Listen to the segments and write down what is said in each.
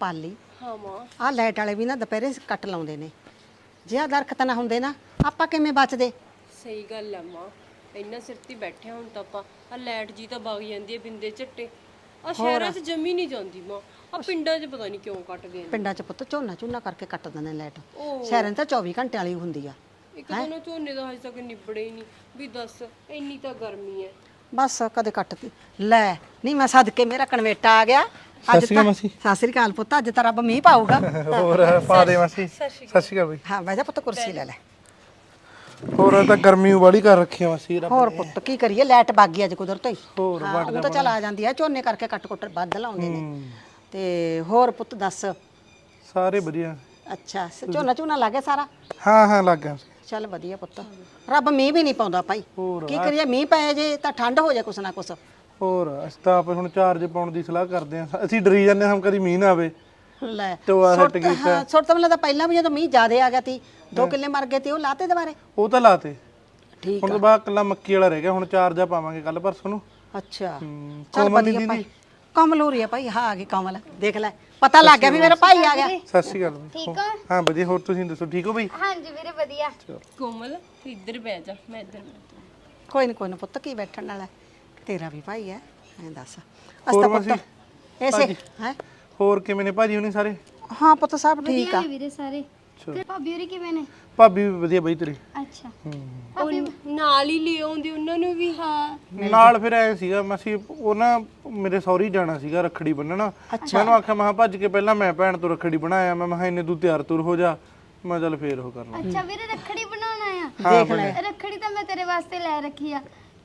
ਪਾਲੀ। ਹਾਂ ਮਾਂ। ਆਹ ਲਾਈਟ ਵਾਲੇ ਵੀ ਨਾ ਦੁਪਹਿਰੇ ਕੱਟ ਲਾਉਂਦੇ ਨੇ। ਜੇ ਆਹ ਦਰਖਤ ਨਾ ਹੁੰਦੇ ਨਾ ਆਪਾਂ ਕਿਵੇਂ ਬਚਦੇ? ਸਹੀ ਗੱਲ ਆ ਮਾਂ। ਇੰਨਾ ਸਿਰ ਤੇ ਬੈਠੇ ਹੁਣ ਤਾਂ ਆਪਾਂ। ਆ ਲਾਈਟ ਜੀ ਤਾਂ ਵਗ ਜਾਂਦੀ ਹੈ ਬਿੰਦੇ ਝੱਟੇ। ਆ ਸ਼ਹਿਰਾਂ 'ਚ ਜੰਮੀ ਨਹੀਂ ਜਾਂਦੀ ਮਾਂ। ਆ ਪਿੰਡਾਂ 'ਚ ਪਤਾ ਨਹੀਂ ਕਿਉਂ ਕੱਟਦੇ ਨੇ। ਪਿੰਡਾਂ 'ਚ ਪੁੱਤ ਝੋਨਾ ਝੋਨਾ ਕਰਕੇ ਕੱਟ ਦਿੰਦੇ ਨੇ ਲਾਈਟ। ਸ਼ਹਿਰਾਂ 'ਚ ਤਾਂ 24 ਘੰਟੇ ਵਾਲੀ ਹੁੰਦੀ ਆ। ਇੱਕ ਤਾਂ ਨਾ ਝੋਨੇ ਦਾ ਹਜੇ ਤੱਕ ਨਿਬੜੇ ਹੀ ਨਹੀਂ। ਵੀ ਦੱਸ ਇੰਨੀ ਤਾਂ ਗਰਮੀ ਹੈ। ਬਸ ਕਦੇ ਕੱਟਦੀ ਲੈ ਨਹੀਂ ਮੈਂ ਸਦਕੇ ਮੇਰਾ ਕਨਵੇਟਾ ਆ ਗਿਆ। ਅੱਜ ਸ਼੍ਰੀ ਅਕਾਲ ਤਾਂ ਮਾਸੀ। ਸਤਿ ਸ੍ਰੀ ਅਕਾਲ ਪੁੱਤ ਅੱਜ ਤਾਂ ਰੱਬ ਮੀਂਹ ਪਾਊਗਾ। ਹੋਰ ਪਾ ਦੇ ਮਾਸੀ। ਸਤਿ ਸ਼੍ਰੀ ਅਕਾਲ ਬਈ। ਹਾਂ ਬਹਿ ਜਾ ਪੁੱਤ ਕੁਰਸੀ ਲੈ ਲੈ। ਹੋਰ ਇਹ ਤਾਂ ਗਰਮੀ ਵਾਲੀ ਕਰ ਰੱਖੀ ਆ ਮਾਸੀ ਰੱਬ ਹੋਰ ਪੁੱਤ ਕੀ ਕਰੀਏ? ਲਾਈਟ ਬਾਗ ਗਈ ਅੱਜ ਕੁਦਰਤ ਹੀ। ਹੋਰ ਹਾਂ, ਉਹ ਤਾਂ ਚਲ ਆ ਜਾਂਦੀ ਹੈ ਝੋਨੇ ਕਰਕੇ ਕੱਟ ਕੁੱਟ ਵੱਧ ਲਾਉਂਦੇ ਨੇ। ਤੇ ਹੋਰ ਪੁੱਤ ਦੱਸ? ਸਾਰੇ ਵਧੀਆ। ਅੱਛਾ ਸ- ਝੋਨਾ ਝੋਨਾ ਲੱਗੇ ਸਾਰਾ? ਹਾਂ ਹਾਂ ਲੱਗ ਗਿਆ। ਸੀ। ਚੱਲ ਵਧੀਆ ਪੁੱਤ। ਰੱਬ ਮੀਂਹ ਵੀ ਨਹੀਂ ਪਾਉਂਦਾ ਭਾਈ। ਹੋਰ ਕੀ ਕਰੀਏ ਮੀਂਹ ਪਏ ਜੇ ਤਾਂ ਠੰਡ ਹੋ ਜਾਏ ਕੁਛ ਨਾ ਕੁਛ। ਹੋਰ ਅਸੀਂ ਤਾਂ ਆਪ ਹੁਣ ਚਾਰਜ ਪਾਉਣ ਦੀ ਸਲਾਹ ਕਰਦੇ ਆ ਅਸੀਂ ਡਰੀ ਜਾਂਦੇ ਹਾਂ ਕਦੀ ਮੀਂਹ ਨਾ ਆਵੇ। ਲੈ ਟੋਆ ਸੁੱਟ- ਕੀਤਾ। ਹਾਂ ਸੁੱਟ ਤਾਂ ਮੈਨੂੰ ਤਾਂ ਪਹਿਲਾਂ ਵੀ ਜਦੋਂ ਮੀਂਹ ਜ਼ਿਆਦੇ ਆ ਗਿਆ ਤੀ ਦੋ ਕਿੱਲੇ ਮਰ ਗਏ ਤੇ ਉਹ ਲਾਤੇ ਦੁਬਾਰੇ? ਉਹ ਤਾਂ ਲਾਤੇ। ਠੀਕ ਹੁਣ ਤੋਂ ਬਾਅਦ ਕੱਲਾ ਮੱਕੀ ਵਾਲਾ ਰਹਿ ਗਿਆ ਹੁਣ ਚਾਰਜਾ ਪਾਵਾਂਗੇ ਕੱਲ ਪਰਸੋਂ ਨੂੰ। ਅੱਛਾ। ਹਮ, ਚੱਲ ਕੋਮਲ ਵਧੀਆ ਦੀਦੀ ਭਾਈ। ਕਮਲ ਹੋ ਰਹੀ ਹੈ ਭਾਈ ਹਾਂ ਆ ਗਈ ਕਮਲ। ਦੇਖ ਲੈ ਪਤਾ ਲੱਗ ਗਿਆ ਵੀ ਮੇਰਾ ਭਾਈ ਆ ਗਿਆ। ਸਤਿ ਸ਼੍ਰੀ ਅਕਾਲ। ਠੀਕ ਹੋ? ਹਾਂ ਵਧੀਆ ਹੋਰ ਤੁਸੀਂ ਦੱਸੋ ਠੀਕ ਹੋ ਬਈ ਹਾਂਜੀ ਵੀਰੇ ਵਧੀਆ। ਕੋਮਲ ਤੂੰ ਇੱਧਰ ਬਹਿ ਜਾ ਮੈਂ ਇੱਧਰ ਕੋਈ ਨਾ ਕੋਈ ਨਾ ਪੁੱਤ ਕੀ ਬੈਠਣ ਵਾਲਾ ਹੈ? ਤੇਰਾ ਵੀ ਭਾਈ ਹੈ ਐਂ ਦੱਸ। ਅਸਤਾ? ਪੁੱਤ ਐਸੇ ਹੈ? ਹੋਰ ਕਿਵੇਂ ਨੇ ਭਾਜੀ ਹੁਣੀ ਸਾਰੇ? ਹਾਂ ਪੁੱਤ ਸਭ ਠੀਕ ਵਧੀਆ ਆ। ਨੇ ਵੀਰੇ ਸਾਰੇ। ਤੇ ਭਾਬੀ ਹੋਰੀ ਕਿਵੇਂ ਨੇ? ਭਾਬੀ ਵੀ ਵਧੀਆ ਬਈ ਤੇਰੀ। ਅੱਛਾ। ਹੂੰ। ਉਹ ਨਾਲ ਹੀ ਲੈ ਆਉਂਦੀ ਉਹਨਾਂ ਨੂੰ ਵੀ। ਹਾਂ। ਨਾਲ ਫਿਰ ਐ ਸੀਗਾ ਮਾਸੀ ਉਹ ਨਾ ਮੇਰੇ ਸੌਰੀ ਜਾਣਾ ਸੀਗਾ ਰੱਖੜੀ ਬੰਨਣਾ। ਮੈਨੂੰ ਆਖਿਆ ਮੈਂ ਕਿਹਾ ਭੱਜ ਕੇ ਪਹਿਲਾਂ ਮੈਂ ਭੈਣ ਤੋਂ ਰੱਖੜੀ ਬਣਾਇਆ ਮੈਂ ਮਹਾ ਇੰਨੇ ਤੂੰ ਤਿਆਰ ਤੁਰ ਹੋ ਜਾ। ਮੈਂ ਚੱਲ ਫੇਰ ਉਹ ਕਰਨਾ ਅੱਛਾ ਵੀਰੇ ਰੱਖੜੀ ਬਣਾਉਣਾ ਹਾਂ ਦੇਖ ਲੈ। ਆ ਰੱਖੜੀ ਤਾਂ ਮੈਂ ਤੇਰੇ ਵਾਸਤੇ ਲੈ ਰੱਖੀ ਆ।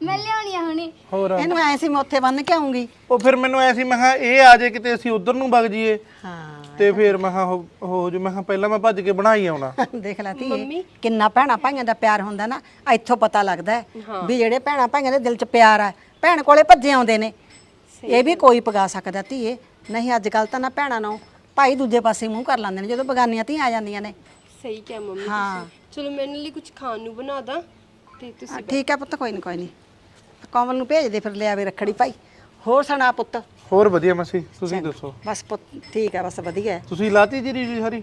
ਮੈਂ ਲਿਆਉਣੀ ਆ ਹੁਣੀ। ਹੋਰ। ਇਹਨੂੰ ਐ ਸੀ ਮੈਂ ਉੱਥੇ ਬੰਨ ਕੇ ਆਉਂਗੀ ਉਹ ਫਿਰ ਮੈਨੂੰ ਐ ਸੀ ਮੈਂ ਕਿਹਾ ਇਹ ਆ ਜੇ ਕਿਤੇ ਅਸੀਂ ਉਧਰ ਨੂੰ ਵਗ ਜਾਈਏ। ਹਾਂ ਤੇ ਫਿਰ ਮੈਂ ਕਿਹਾ ਹੋ ਹੋ ਜੋ ਮੈਂ ਕਿਹਾ ਪਹਿਲਾਂ ਮੈਂ ਭੱਜ ਕੇ ਬਣਾ ਹੀ ਆਉਣਾ। ਦੇਖ ਲੈ ਧੀਏ ਕਿੰਨਾ ਭੈਣਾ ਭਾਈਆਂ ਦਾ ਪਿਆਰ ਹੁੰਦਾ ਨਾ ਇੱਥੋਂ ਪਤਾ ਲੱਗਦਾ ਹੈ ਵੀ ਜਿਹੜੇ ਭੈਣਾ ਭਾਈਆਂ ਦੇ ਦਿਲ 'ਚ ਪਿਆਰ ਆ ਭੈਣ ਕੋਲੇ ਭੱਜੇ ਆਉਂਦੇ ਨੇ। ਇਹ ਵੀ ਕੋਈ ਪਗਾ ਸਕਦਾ ਧੀਏ। ਨਹੀਂ ਅੱਜ ਕੱਲ ਤਾਂ ਨਾ ਭੈਣਾਂ ਨੂੰ ਭਾਈ ਦੂਜੇ ਪਾਸੇ ਮੂੰਹ ਕਰ ਲੈਂਦੇ ਨੇ ਜਦੋਂ ਬਗਾਨੀਆਂ ਧੀਆਂ ਆ ਜਾਂਦੀਆਂ ਨੇ। ਸਹੀ ਕਿਹਾ ਮੰਮੀ ਤੁਸੀਂ। ਚਲੋ ਮੇਰੇ ਲਈ ਕੁਝ ਖਾਣ ਨੂੰ ਬਣਾ ਦਾਂ ਤੇ ਤੁਸੀਂ ਠੀਕ ਹੈ ਪੁੱਤ ਕੋਈ ਨਹੀਂ ਕੋਈ ਨਹੀਂ ਕਮਲ ਨੂੰ ਭੇਜ ਦੇ ਫਿਰ ਲੈ ਆਵੇ ਰੱਖੜੀ ਭਾਈ। ਹੋਰ ਸੁਣਾ ਪੁੱਤ। ਹੋਰ ਵਧੀਆ ਮਾਸੀ ਤੁਸੀਂ ਦੱਸੋ? ਬਸ ਪੁੱਤ ਠੀਕ ਹੈ ਬਸ ਵਧੀਆ ਹੈ। ਤੁਸੀਂ ਲਾਤੀ ਜੀਰੀ ਜੀ ਸਾਰੀ?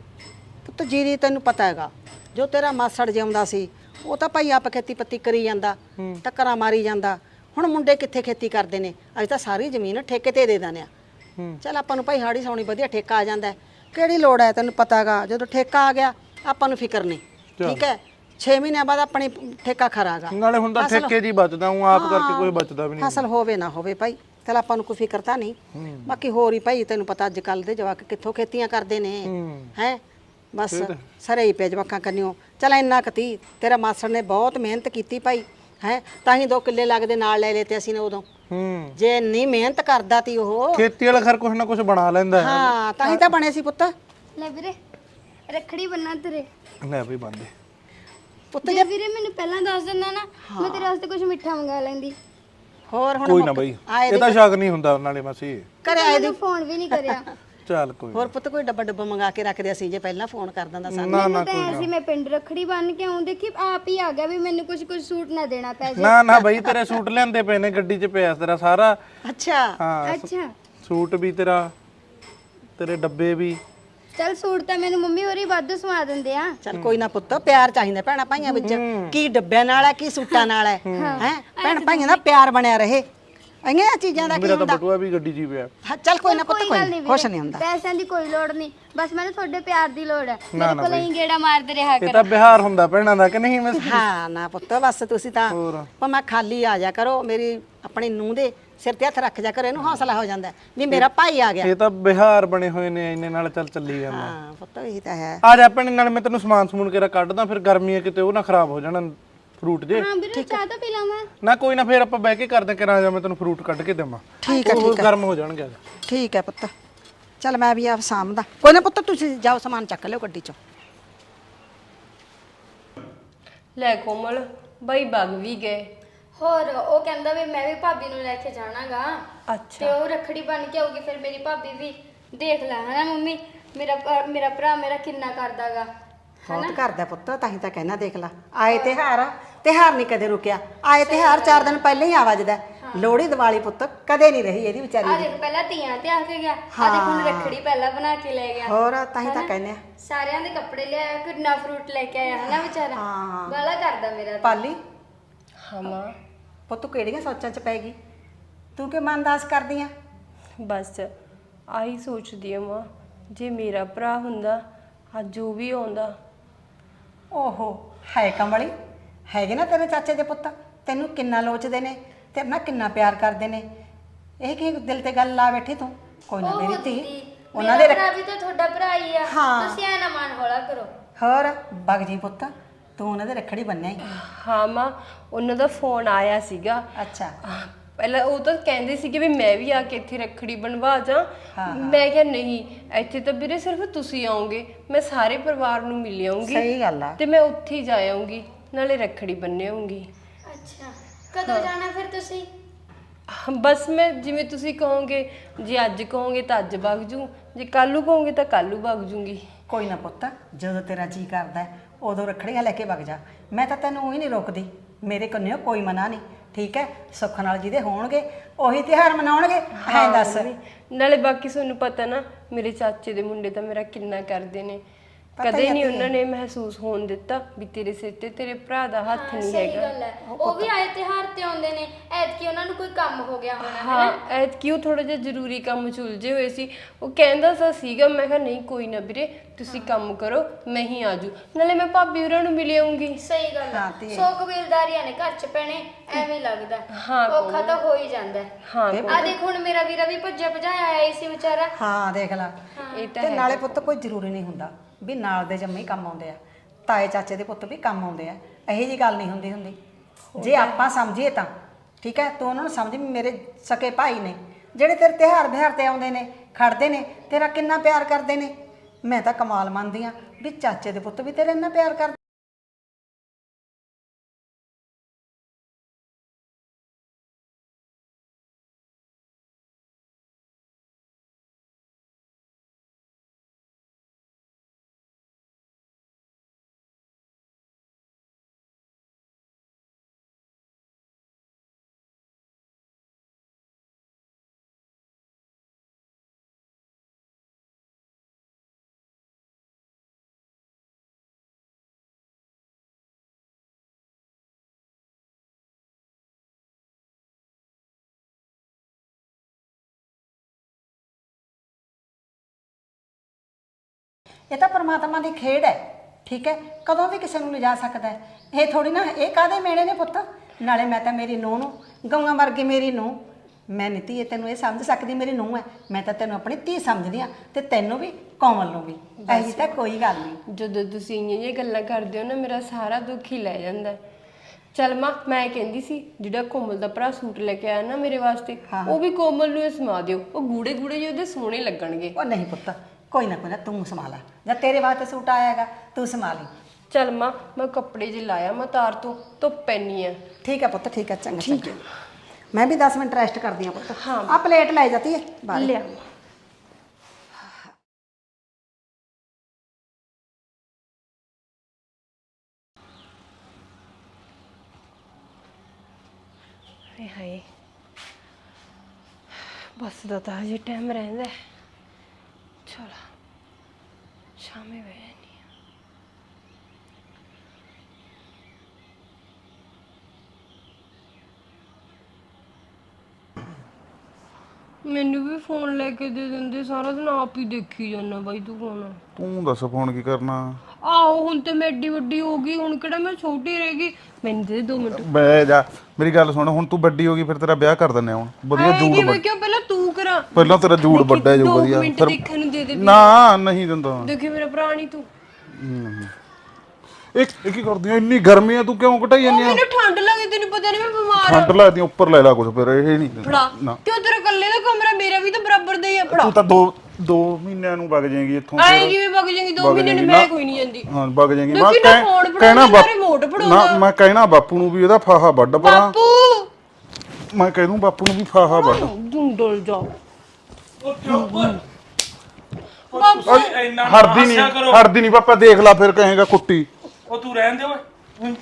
ਪੁੱਤ ਜੀਰੀ ਤੈਨੂੰ ਪਤਾ ਹੈਗਾ ਜੋ ਤੇਰਾ ਮਾਸੜ ਜਿਉਂਦਾ ਸੀ ਉਹ ਤਾਂ ਭਾਈ ਆਪ ਖੇਤੀ ਪੱਤੀ ਕਰੀ ਜਾਂਦਾ ਟੱਕਰਾਂ ਮਾਰੀ ਜਾਂਦਾ। ਹੁਣ ਮੁੰਡੇ ਕਿੱਥੇ ਖੇਤੀ ਕਰਦੇ ਨੇ? ਅੱਜ ਤਾਂ ਸਾਰੀ ਜ਼ਮੀਨ ਠੇਕੇ ਤੇ ਦੇ ਦਿੰਦੇ ਆ। ਹੂੰ। ਚੱਲ ਆਪਾਂ ਨੂੰ ਭਾਈ ਹਾੜੀ ਸੌਣੀ ਵਧੀਆ ਠੇਕਾ ਆ ਜਾਂਦਾ ਹੈ। ਕਿਹੜੀ ਲੋੜ ਹੈ ਤੈਨੂੰ ਪਤਾ ਹੈਗਾ ਜਦੋਂ ਠੇਕਾ ਆ ਗਿਆ ਆਪਾਂ ਨੂੰ ਫਿਕਰ ਨਹੀਂ। ਠੀਕ ਹੈ? 6 ਮਹੀਨਿਆਂ ਬਾਅਦ ਆਪਣੀ ਠੇਕਾ ਖਰਾਗਾ। ਨਾਲੇ ਤਾਂ ਠੇਕੇ ਜੀ ਬਚਦਾ ਹੂੰ ਆਪ ਕਰਕੇ ਕੋਈ ਬਚਦਾ ਵੀ ਨਹੀਂ। ਫਸਲ ਹੋਵੇ ਨਾ ਹੋਵੇ ਭਾਈ ਚੱਲ ਆਪਾਂ ਨੂੰ ਕੋਈ ਫਿਕਰ ਤਾਂ ਨਹੀਂ। ਬਾਕੀ ਹੋਰ ਹੀ ਭਾਈ ਤੈਨੂੰ ਪਤਾ ਅੱਜ ਕੱਲ ਦੇ ਜਵਾਕ ਕਿੱਥੋਂ ਖੇਤੀਆਂ ਕਰਦੇ ਨੇ। ਹੂੰ। ਹੈ? ਬਸ ਸਰੇ ਹੀ ਪੈ ਜਵਾਕਾਂ ਕੰਨਿਓ। ਚੱਲ ਇੰਨਾ ਕਤੀ ਤੇਰਾ ਮਾਸੜ ਨੇ ਬਹੁਤ ਮਿਹਨਤ ਕੀਤੀ ਭਾਈ। ਹੈ? ਤਾਂ ਹੀ ਦੋ ਕਿੱਲੇ ਲੱਗਦੇ ਨਾਲ ਲੈ ਲਏ ਤੇ ਅਸੀਂ ਨੇ ਉਦੋਂ। ਹੂੰ। ਜੇ ਨਹੀਂ ਮਿਹਨਤ ਕਰਦਾ ਤੀ ਉਹ। ਖੇਤੀ ਵਾਲਾ ਖਰ ਕੁਛ ਨਾ ਕੁਛ ਬਣਾ ਲੈਂਦਾ ਹੈ। ਹਾਂ ਤਾਂ ਹੀ ਤਾਂ ਬਣੇ ਸੀ ਪੁੱਤ। ਲੈ ਵੀਰੇ ਰੱਖੜੀ ਬੰਨਾ ਤੇਰੇ। ਲੈ ਵੀ ਬੰਦੇ ਪੁੱਤ ਜੇ ਵੀਰੇ ਮੈਨੂੰ ਪਹਿਲਾਂ ਦੱਸ ਦਿੰਦਾ ਨਾ ਮੈਂ ਤੇਰੇ ਵਾਸਤੇ ਕੁਝ ਮਿੱਠਾ ਮੰਗਾ ਲੈਂਦੀ। ਹੋਰ ਹੁਣ ਕੋਈ ਨਾ ਮੁੱਕ- ਬਈ ਆਏ ਇਹ ਤਾਂ ਸ਼ੱਕ ਨਹੀਂ ਹੁੰਦਾ ਨਾਲੇ ਮਾਸੀ। ਘਰੇ ਆਏ ਮੈਨੂੰ ਫੋਨ ਵੀ ਨਹੀਂ ਕਰਿਆ। ਚੱਲ ਕੋਈ ਹੋਰ ਪੁੱਤ ਕੋਈ ਡੱਬਾ ਡੱਬਾ ਮੰਗਾ ਕੇ ਰੱਖਦੇ ਅਸੀਂ ਜੇ ਪਹਿਲਾਂ ਫੋਨ ਕਰ ਦਿੰਦਾ ਸਾਨੂੰ ਮੈਨੂੰ ਤਾਂ ਐ ਸੀ ਮੈਂ ਪਿੰਡ ਰੱਖੜੀ ਬੰਨ ਕੇ ਆਉਂ ਦੇਖੀ ਆਪ ਹੀ ਆ ਗਿਆ ਵੀ ਮੈਨੂੰ ਕੁਝ ਕੁਝ ਸੂਟ ਨਾ ਦੇਣਾ ਪੈ ਜੇ। ਨਾ ਨਾ ਬਈ ਤੇਰੇ ਸੂਟ ਲਿਆਂਦੇ ਪਏ ਨੇ ਗੱਡੀ 'ਚ ਪਿਆ ਤੇਰਾ ਸਾਰਾ। ਅੱਛਾ। ਹਾਂ ਅੱਛਾ। ਸੂਟ ਵੀ ਤੇਰਾ ਤੇਰੇ ਡੱਬੇ ਵੀ। ਚੱਲ ਸੂਟ ਤਾਂ ਮੈਨੂੰ ਮੰਮੀ ਹੋਰੀ ਵਾਧੂ ਸਵਾ ਦਿੰਦੇ ਆ। ਚੱਲ ਕੋਈ ਨਾ ਪੁੱਤ ਪਿਆਰ ਚਾਹੀਦਾ ਭੈਣਾਂ ਭਾਈਆਂ ਵਿੱਚ। ਕੀ ਡੱਬਿਆਂ ਨਾਲ ਹੈ ਕੀ ਸੂਟਾਂ ਨਾਲ ਹੈ ਹੈ। ਭੈਣ ਭਾਈਆਂ ਦਾ ਪਿਆਰ ਬਣਿਆ ਰਹੇ। ਅਈਆਂ ਚੀਜ਼ਾਂ ਦਾ ਕੀ ਮੇਰਾ ਤਾਂ ਹੁੰਦਾ? ਬਟੂਆ ਵੀ ਗੱਡੀ 'ਚ ਹੀ ਪਿਆ। ਹਾਂ, ਚੱਲ ਕੋਈ ਨਾ ਪੁੱਤ ਕੋਈ ਗੱਲ ਨੀ, ਨਹੀਂ ਹੁੰਦਾ। ਪੈਸਿਆਂ ਦੀ ਕੋਈ ਲੋੜ ਨਹੀਂ। ਬਸ ਮੈਨੂੰ ਤੁਹਾਡੇ ਪਿਆਰ ਦੀ ਲੋੜ ਹੈ। ਮੇਰੇ ਕੋਲ ਹੀ ਗੇੜਾ ਮਾਰਦੇ ਰਿਹਾ ਇਹ ਤਾਂ ਬਿਹਾਰ ਹੁੰਦਾ ਭੈਣਾਂ ਦਾ ਕਿ ਨਹੀਂ ਮੈਂ? ਹਾਂ ਨਾ ਪੁੱਤ ਬਸ ਤੁਸੀਂ ਤਾਂ ਹੋਰ। ਭਾਵੇਂ ਖਾਲੀ ਆ ਜਾ ਕਰੋ ਮੇਰੀ ਆਪਣੀ ਨੂੰਹ ਦੇ ਸਿਰ ਤੇ ਹੱਥ ਰੱਖ ਜਾ ਕਰੋ ਇਹਨੂੰ ਹੌਸਲਾ ਹੋ ਜਾਂਦਾ ਵੀ ਮੇਰਾ ਭਾਈ ਆ ਗਿਆ। ਇਹ ਤਾਂ ਬਿਹਾਰ ਬਣੇ ਹੋਏ ਨੇ ਇੰਨੇ ਨਾਲ ਚੱਲ ਚੱਲੀ ਜਾਂਦਾ। ਹਾਂ ਪੁੱਤ ਇਹ ਤਾਂ ਹੈ। ਆ ਜਾ ਭੈਣੇ ਨਾਲ ਮੈਂ ਤੈਨੂੰ ਸਮਾਨ ਸਮੂਨ ਕੇ ਕੱਢਦਾ ਫਿਰ ਗਰਮੀ ਹੈ ਕਿਤੇ ਉਹ ਨਾ ਖਰਾਬ ਹੋ ਜਾਣ ਫਰੂਟ ਜੇ। ਹਾਂ ਵੀਰੇ ਚਾਹ ਤਾਂ ਪੀ ਲਾਵਾਂ। ਨਾ ਕੋਈ ਨਾ ਫਿਰ ਆਪਾਂ ਬਹਿ ਕੇ ਕਰਦੇ ਕਿਰਾਂ ਜਾ ਮੈਂ ਤੈਨੂੰ ਫਰੂਟ ਕੱਢ ਕੇ ਦੇਵਾਂ। ਠੀਕ ਹੈ ਉਹ ਗਰਮ ਹੋ ਜਾਣਗੇ ਠੀਕ ਹੈ ਪੁੱਤ। ਚੱਲ ਮੈਂ ਵੀ ਆ ਸਾਂਭਦਾ। ਕੋਈ ਨਾ ਪੁੱਤ ਤੁਸੀਂ ਜਾਓ ਸਮਾਨ ਚੱਕ ਲਿਓ ਗੱਡੀ ਚੋਂ। ਲੈ ਕੋਮਲ ਬਾਈ ਬਗ ਵੀ ਗਏ। ਹੋਰ ਉਹ ਕਹਿੰਦਾ ਵੀ ਮੈਂ ਵੀ ਭਾਬੀ ਨੂੰ ਲੈ ਕੇ ਜਾਣਾਗਾ। ਅੱਛਾ। ਤੇ ਉਹ ਰੱਖੜੀ ਬਣ ਕੇ ਆਊਗੀ ਫਿਰ ਮੇਰੀ ਭਾਬੀ ਵੀ ਦੇਖ ਲੈ ਹਨਾ ਮੰਮੀ? ਮੇਰਾ ਭ- ਮੇਰਾ ਭਰਾ ਮੇਰਾ ਕਿੰਨਾ ਕਰਦਾਗਾ। ਬਹੁਤ ਕਰਦਾ ਪੁੱਤ ਤਾਂ ਹੀ ਤਾਂ ਕਹਿਣਾ ਦੇਖ ਲਾ। ਆਏ ਤਿਹਾਰ ਤਿਹਾਰ ਨਹੀਂ ਕਦੇ ਰੁਕਿਆ। ਆਏ ਤਿਹਾਰ ਚਾਰ ਦਿਨ ਪਹਿਲਾਂ ਹੀ ਆ ਵੱਜਦਾ ਲੋਹੜੀ ਦੀਵਾਲੀ ਪੁੱਤ ਕਦੇ ਨਹੀਂ ਰਹੀ ਇਹਦੀ ਵਿਚਾਰੀ ਆ ਦੀ। ਦੇਖ ਪਹਿਲਾਂ ਤੀਆਂ ਤੇ ਆ ਕੇ ਗਿਆ ਆ ਦੇਖ ਹੁਣ ਰੱਖੜੀ ਪਹਿਲਾਂ ਬਣਾ ਕੇ ਲੈ ਗਿਆ। ਹੋਰ ਤਾਂ ਹੀ ਤਾਂ ਕਹਿੰਦੇ ਆ। ਸਾਰਿਆਂ ਦੇ ਕੱਪੜੇ ਲਿਆਇਆ ਕਿੰਨਾ ਫਰੂਟ ਲੈ ਕੇ ਆਇਆ ਹਨਾ ਵਿਚਾਰਾ? ਹਾਂ। ਬਾਲਾ ਕਰਦਾ ਮੇਰਾ ਤਾਂ। ਪਾਲੀ? ਹਾਂ ਮਾਂ। ਪੁੱਤ ਤੂੰ ਕਿਹੜੀਆਂ ਸੋਚਾਂ 'ਚ ਪੈ ਗਈ? ਤੂੰ ਕਿ ਮਨਦਾਸ ਕਰਦੀ ਆ? ਬਸ ਆਹੀ ਸੋਚਦੀ ਆ ਮਾਂ। ਜੇ ਮੇਰਾ ਭਰਾ ਹੁੰਦਾ ਅੱਜ ਉਹ ਵੀ ਆਉਂਦਾ। ਓਹੋ ਹੈ ਕਮਲੀ। ਹੈਗੇ ਨਾ ਤੇਰੇ ਚਾਚੇ ਦੇ ਪੁੱਤ? ਤੈਨੂੰ ਕਿੰਨਾ ਲੋਚਦੇ ਨੇ ਤੇਰੇ ਨਾਲ ਕਿੰਨਾ ਪਿਆਰ ਕਰਦੇ ਨੇ। ਇਹ ਕੀ ਦਿਲ ਤੇ ਗੱਲ ਲਾ ਬੈਠੀ ਤੂੰ? ਕੋਈ ਨਾ ਮੇਰੀ ਧੀ ਉਹਨਾਂ ਦੇ ਭਰਾ ਵੀ ਤਾਂ ਤੁਹਾਡਾ ਭਰਾ ਹੀ ਆ। ਹਾਂ। ਤੁਸੀਂ ਐ ਨਾ ਮਨ ਹੌਲਾ ਕਰੋ। ਹੋਰ ਬਗ ਜੀ ਪੁੱਤ। ਤੂੰ ਉਹਨਾਂ ਦੇ ਰੱਖੜੀ ਬੰਨਿਆ ਹੀ ਹਾਂ ਮਾਂ ਉਹਨਾਂ ਦਾ ਫੋਨ ਆਇਆ ਸੀਗਾ। ਅੱਛਾ। ਪਹਿਲਾਂ ਉਹ ਤਾਂ ਕਹਿੰਦੇ ਸੀ ਕਿ ਵੀ ਮੈਂ ਵੀ ਆ ਕੇ ਇੱਥੇ ਰੱਖੜੀ ਬਣਵਾ ਜਾ। ਮੈਂ ਕਿਹਾ ਨਹੀਂ ਇੱਥੇ ਤਾਂ ਵੀਰੇ ਸਿਰਫ ਤੁਸੀਂ ਆਓਗੇ। ਮੈਂ ਸਾਰੇ ਪਰਿਵਾਰ ਨੂੰ ਮਿਲ ਆਉਂਗੀ। ਸਹੀ ਗੱਲ ਆ। ਤੇ ਮੈਂ ਉੱਥੇ ਹੀ ਜਾ ਆਉਂਗੀ ਨਾਲੇ ਰੱਖੜੀ ਬੰਨੇ ਆਉਂਗੀ ਅੱਛਾ ਕਦੋਂ ਜਾਣਾ ਫਿਰ ਤੁਸੀਂ? ਬਸ ਮੈਂ ਜਿਵੇਂ ਤੁਸੀਂ ਕਹੋਗੇ ਜੇ ਅੱਜ ਕਹੋਗੇ ਤਾਂ ਅੱਜ ਵਗ ਜੂ। ਜੇ ਕੱਲ੍ਹ ਨੂੰ ਕਹੋਗੇ ਤਾਂ ਕੱਲ੍ਹ ਨੂੰ ਵਗ ਜੂੰਗੀ। ਕੋਈ ਨਾ ਪੁੱਤ ਜਦੋਂ ਤੇਰਾ ਜੀ ਕਰਦਾ ਹੈ, ਉਦੋਂ ਰੱਖੜੀਆਂ ਲੈ ਕੇ ਵਗ ਜਾ। ਮੈਂ ਤਾਂ ਤੈਨੂੰ ਹੀ ਨਹੀਂ ਰੋਕਦੀ। ਮੇਰੇ ਕੰਨਿਓ ਕੋਈ ਮਨਾ ਨਹੀਂ। ਠੀਕ ਹੈ? ਸੁੱਖ ਨਾਲ ਜਿਹਦੇ ਹੋਣਗੇ ਉਹੀ ਤਿਉਹਾਰ ਮਨਾਉਣਗੇ। ਐਂ ਦੱਸ। ਮੰਮੀ, ਨਾਲੇ ਬਾਕੀ ਤੁਹਾਨੂੰ ਪਤਾ ਨਾ ਮੇਰੇ ਚਾਚੇ ਦੇ ਮੁੰਡੇ ਤਾਂ ਮੇਰਾ ਕਿੰਨਾ ਕਰਦੇ ਨੇ। ਕਦੇ ਨਹੀਂ ਉਹਨਾਂ ਨੇ ਮਹਿਸੂਸ ਹੋਣ ਦਿੱਤਾ ਵੀ ਤੇਰੇ ਸਿਰ ਤੇ ਤੇਰੇ ਭਰਾ ਦਾ ਹੱਥ ਨਹੀਂ ਸਹੀ ਹੈਗਾ। ਗੱਲ ਹੈ। ਉਹ ਵੀ ਆਏ ਤਿਉਹਾਰ ਤੇ ਆਉਂਦੇ ਨੇ। ਐਤਕੀ ਉਹਨਾਂ ਨੂੰ ਕੋਈ ਕੰਮ ਹੋ ਗਿਆ ਹੋਣਾ ਹੈ ਹਾਂ ਐਤ ਕਿਉਂ ਥੋੜਾ ਜਿਹਾ ਜ਼ਰੂਰੀ ਕੰਮ ਚੁਲਝੇ ਹੋਏ ਸੀ। ਉਹ ਕਹਿੰਦਾ ਸਾ ਸੀਗਾ ਮੈਂ ਕਿਹਾ ਨਹੀਂ ਕੋਈ ਨਾ ਵੀਰੇ ਤੁਸੀਂ ਕੰਮ ਕਰੋ ਮੈਂ ਹੀ ਆਜੂ। ਨਾਲੇ ਮੈਂ ਭਾਬੀ ਹੋਰਾਂ ਨੂੰ ਮਿਲ ਆਉਂਗੀ ਸਹੀ ਗੱਲ ਹੈ। ਸੋ ਕਬੀਲਦਾਰੀਆਂ ਨੇ ਘਰ ਚ ਪੈਣੇ ਐਵੇਂ ਲੱਗਦਾ। ਹੈ। ਔਖਾ ਤਾਂ ਹੋ ਹੀ ਜਾਂਦਾ ਹੈ। ਆ ਦੇਖ ਹੁਣ ਮੇਰਾ ਵੀਰਾ ਵੀ ਭੱਜਿਆ ਭਜਾਇਆ ਆਇਆ ਸੀ ਵਿਚਾਰਾ। ਹਾਂ ਦੇਖ ਲੈ। ਇਹ ਤਾਂ ਤੇ ਨਾਲੇ ਪੁੱਤ ਕੋਈ ਜ਼ਰੂਰੀ ਨਹੀਂ ਹੁੰਦਾ। ਵੀ ਨਾਲ ਦੇ ਜੰਮੇ ਹੀ ਕੰਮ ਆਉਂਦੇ ਆ। ਤਾਏ ਚਾਚੇ ਦੇ ਪੁੱਤ ਵੀ ਕੰਮ ਆਉਂਦੇ ਆ। ਇਹੀ ਜੀ ਗੱਲ ਨਹੀਂ ਹੁੰਦੀ ਹੁੰਦੀ। ਜੇ ਆਪਾਂ ਸਮਝੀਏ ਤਾਂ ਠੀਕ ਹੈ? ਤੂੰ ਉਹਨਾਂ ਨੂੰ ਸਮਝ ਵੀ ਮੇਰੇ ਸਕੇ ਭਾਈ ਨੇ। ਜਿਹੜੇ ਤੇਰੇ ਤਿਉਹਾਰ ਬਿਹਾਰ ਤੇ ਆਉਂਦੇ ਨੇ ਖੜਦੇ ਨੇ ਤੇਰਾ ਕਿੰਨਾ ਪਿਆਰ ਕਰਦੇ ਨੇ। ਮੈਂ ਤਾਂ ਕਮਾਲ ਮੰਨਦੀ ਆ ਵੀ ਚਾਚੇ ਦੇ ਪੁੱਤ ਵੀ ਤੇਰੇ ਇੰਨਾ ਪਿਆਰ ਕਰਦੇ ਇਹ ਤਾਂ ਪਰਮਾਤਮਾ ਦੀ ਖੇਡ ਹੈ ਠੀਕ ਹੈ? ਕਦੋਂ ਵੀ ਕਿਸੇ ਨੂੰ ਲਿਜਾ ਸਕਦਾ ਹੈ? ਇਹ ਥੋੜੀ ਨਾ ਇਹ ਕਾਦੇ ਮੇੜੇ ਨੇ ਪੁੱਤ? ਨਾਲੇ ਮੈਂ ਤਾਂ ਮੇਰੀ ਨੂੰਹ ਨੂੰ ਗਊਆਂ ਵਰਗੀ ਮੇਰੀ ਨੂੰਹ ਮੈਂ ਨੀਤੀ ਇਹ ਤੈਨੂੰ ਇਹ ਸਮਝ ਸਕਦੀ ਮੇਰੀ ਨੂੰਹ ਹੈ। ਮੈਂ ਤਾਂ ਤੈਨੂੰ ਆਪਣੀ ਧੀ ਸਮਝਦੀ ਆ ਤੇ ਤੈਨੂੰ ਵੀ ਕੋਮਲ ਨੂੰ ਵੀ। ਐਸੀ ਤਾਂ ਕੋਈ ਗੱਲ ਨਹੀਂ। ਜਦੋਂ ਤੁਸੀਂ ਇੰਨੀਆਂ ਜਿਹੀਆਂ ਗੱਲਾਂ ਕਰਦੇ ਹੋ ਨਾ ਮੇਰਾ ਸਾਰਾ ਦੁੱਖ ਹੀ ਲੈ ਜਾਂਦਾ ਹੈ। ਚੱਲ ਮਾਂ ਮੈਂ ਕਹਿੰਦੀ ਸੀ ਜਿਹੜਾ ਕੋਮਲ ਦਾ ਭਰਾ ਸੂਟ ਲੈ ਕੇ ਆਇਆ ਨਾ ਮੇਰੇ ਵਾਸਤੇ ਉਹ ਵੀ ਕੋਮਲ ਨੂੰ ਹੀ ਸਮਾ ਦਿਓ। ਉਹ ਗੂੜੇ ਗੂੜੇ ਜਿਹੇ ਉਹਦੇ ਸੋਹਣੇ ਲੱਗਣਗੇ। ਉਹ ਨਹੀਂ ਪੁੱਤ ਕੋਈ ਨਾ ਕੋਈ ਨਾ ਤੂੰ ਸੰਭਾਲਾ ਜਾਂ ਤੇਰੇ ਵਾਸਤੇ ਸੂਟ ਆਏਗਾ ਤੂੰ ਸੰਭਾਲੀ ਚੱਲ ਮਾਂ ਮੈਂ ਕੱਪੜੇ ਜੇ ਲਾਇਆ ਮੈਂ ਤਾਰ ਤੋਂ ਧੁੱਪ ਪੈਣੀ ਆ। ਠੀਕ ਹੈ ਪੁੱਤ ਠੀਕ ਹੈ ਚੰਗਾ ਠੀਕ ਹੈ ਮੈਂ ਵੀ 10 ਮਿੰਟ ਰੈਸਟ ਕਰਦੀ ਹਾਂ ਪੁੱਤ। ਹਾਂ ਆ ਪਲੇਟ ਲੈ ਜਾਤੀ ਹੈ ਬਾਹਰ। ਲਿਆ। ਹਾਏ ਹਾਏ। ਬਸ ਦਾ ਤਾਂ ਹਜੇ ਟਾਈਮ ਰਹਿੰਦਾ ਹੈ। ਚਲ ਸ਼ਾਮੇ ਵੇ ਨਹੀਂ ਮੈਨੂੰ ਵੀ ਫੋਨ ਲੈ ਕੇ ਦੇ ਦਿੰਦੇ ਸਾਰਾ ਦਿਨ ਆਪ ਹੀ ਦੇਖੀ ਜਾਂਦਾ ਬਾਈ ਤੂੰ ਫੋਨ ਤੂੰ ਦੱਸ ਫੋਨ ਕੀ ਕਰਨਾ? ਆਹੋ ਹੁਣ ਤੇ ਮੈਂ ਏਡੀ ਵੱਡੀ ਹੋ ਗਈ ਹੁਣ ਕਿਹੜਾ ਮੈਂ ਛੋਟੀ ਰਹਿ ਗਈ? ਮੈਨੂੰ ਦੇ ਦੋ ਮਿੰਟ। ਬੈ ਜਾ ਮੇਰੀ ਗੱਲ ਸੁਣ ਹੁਣ ਤੂੰ ਵੱਡੀ ਹੋ ਗਈ ਫਿਰ ਤੇਰਾ ਵਿਆਹ ਕਰ ਦਿੰਨੇ ਹੁਣ। ਵਧੀਆ ਜੂੜ ਵੱਡ ਕਿਉਂ? ਪਹਿਲਾਂ ਤੂੰ ਕਰਾਂ। ਪਹਿਲਾਂ ਤੇਰਾ ਜੂੜ ਵੱਡਾ ਜੋ ਦੋ ਵਧੀਆ। ਮਿੰਟ ਦੇਖਣ ਨੂੰ ਦੇ ਦੇ ਨਾ ਨਹੀਂ ਦਿੰਦਾ। ਦੇਖੀ ਮੇਰਾ ਭਰਾ ਨਹੀਂ ਤੂੰ। ਇੱਕ ਇੱਕ ਕੀ ਕਰਦੀ ਆ ਇੰਨੀ ਗਰਮੀ ਆ ਤੂੰ ਕਿਉਂ ਘਟਾਈ ਜਾਂਦੀ ਆ ਮੈਨੂੰ ਠੰਡ ਲੱਗੀ ਤੈਨੂੰ ਪਤਾ ਨਹੀਂ ਮੈਂ ਬਿਮਾਰ ਠੰਡ ਲੱਗਦੀ ਆ, ਉੱਪਰ ਲੈ ਲਾ ਕੁਝ ਫਿਰ ਇਹ ਨਹੀਂ ਫੜਾ। ਨਾ। ਕਿਉਂ ਤੇਰਾ ਇਕੱਲੇ ਦਾ ਕਮਰਾ ਮੇਰਾ ਵੀ ਤਾਂ ਬਰਾਬਰ ਦਾ ਹੀ ਆ। ਤੂੰ ਤਾਂ ਦੋ ਦੋ ਮਹੀਨਿਆਂ ਨੂੰ ਵਗ ਜਾਏਗੀ ਇੱਥੋਂ ਆਏ ਕਿਵੇਂ ਵਗ ਜਾਏਗੀ? ਦੋ ਵਗ ਮਹੀਨੇ ਨੂੰ ਜਾਏਂਗੀ, ਮੈਂ ਨਾ। ਕੋਈ ਨਹੀਂ ਜਾਂਦੀ। ਹਾਂ ਵਗ ਜਾਏਗੀ। ਨਾ ਕਹਿ- ਫੋਨ ਫੜਾਉਂਦਾ, ਕਹਿਣਾ ਬਾਪ- ਰਿਮੋਟ ਨਾ ਫੜਾਉਂਦਾ। ਮੈਂ ਕਹਿਣਾ ਬਾਪੂ ਨੂੰ ਵੀ ਇਹਦਾ ਫਾਹਾ ਵੱਢ ਪਰਾਂ ਬਾਪੂ! ਮੈਂ ਕਹਿ ਦੂੰ ਬਾਪੂ ਨੂੰ ਵੀ ਫਾਹਾ ਵੱਢ। ਡੁੰਡਲ ਜਾ। ਇੰਨਾ ਹਰਦੀ ਨਹੀਂ ਹਰਦੀ ਨਹੀਂ ਪਾਪਾ ਦੇਖ ਲੈ ਫਿਰ ਕਹੇਗਾ ਕੁੱਟੀ। ਉਹ ਤੂੰ ਰਹਿਣ ਦੇ ਓਏ।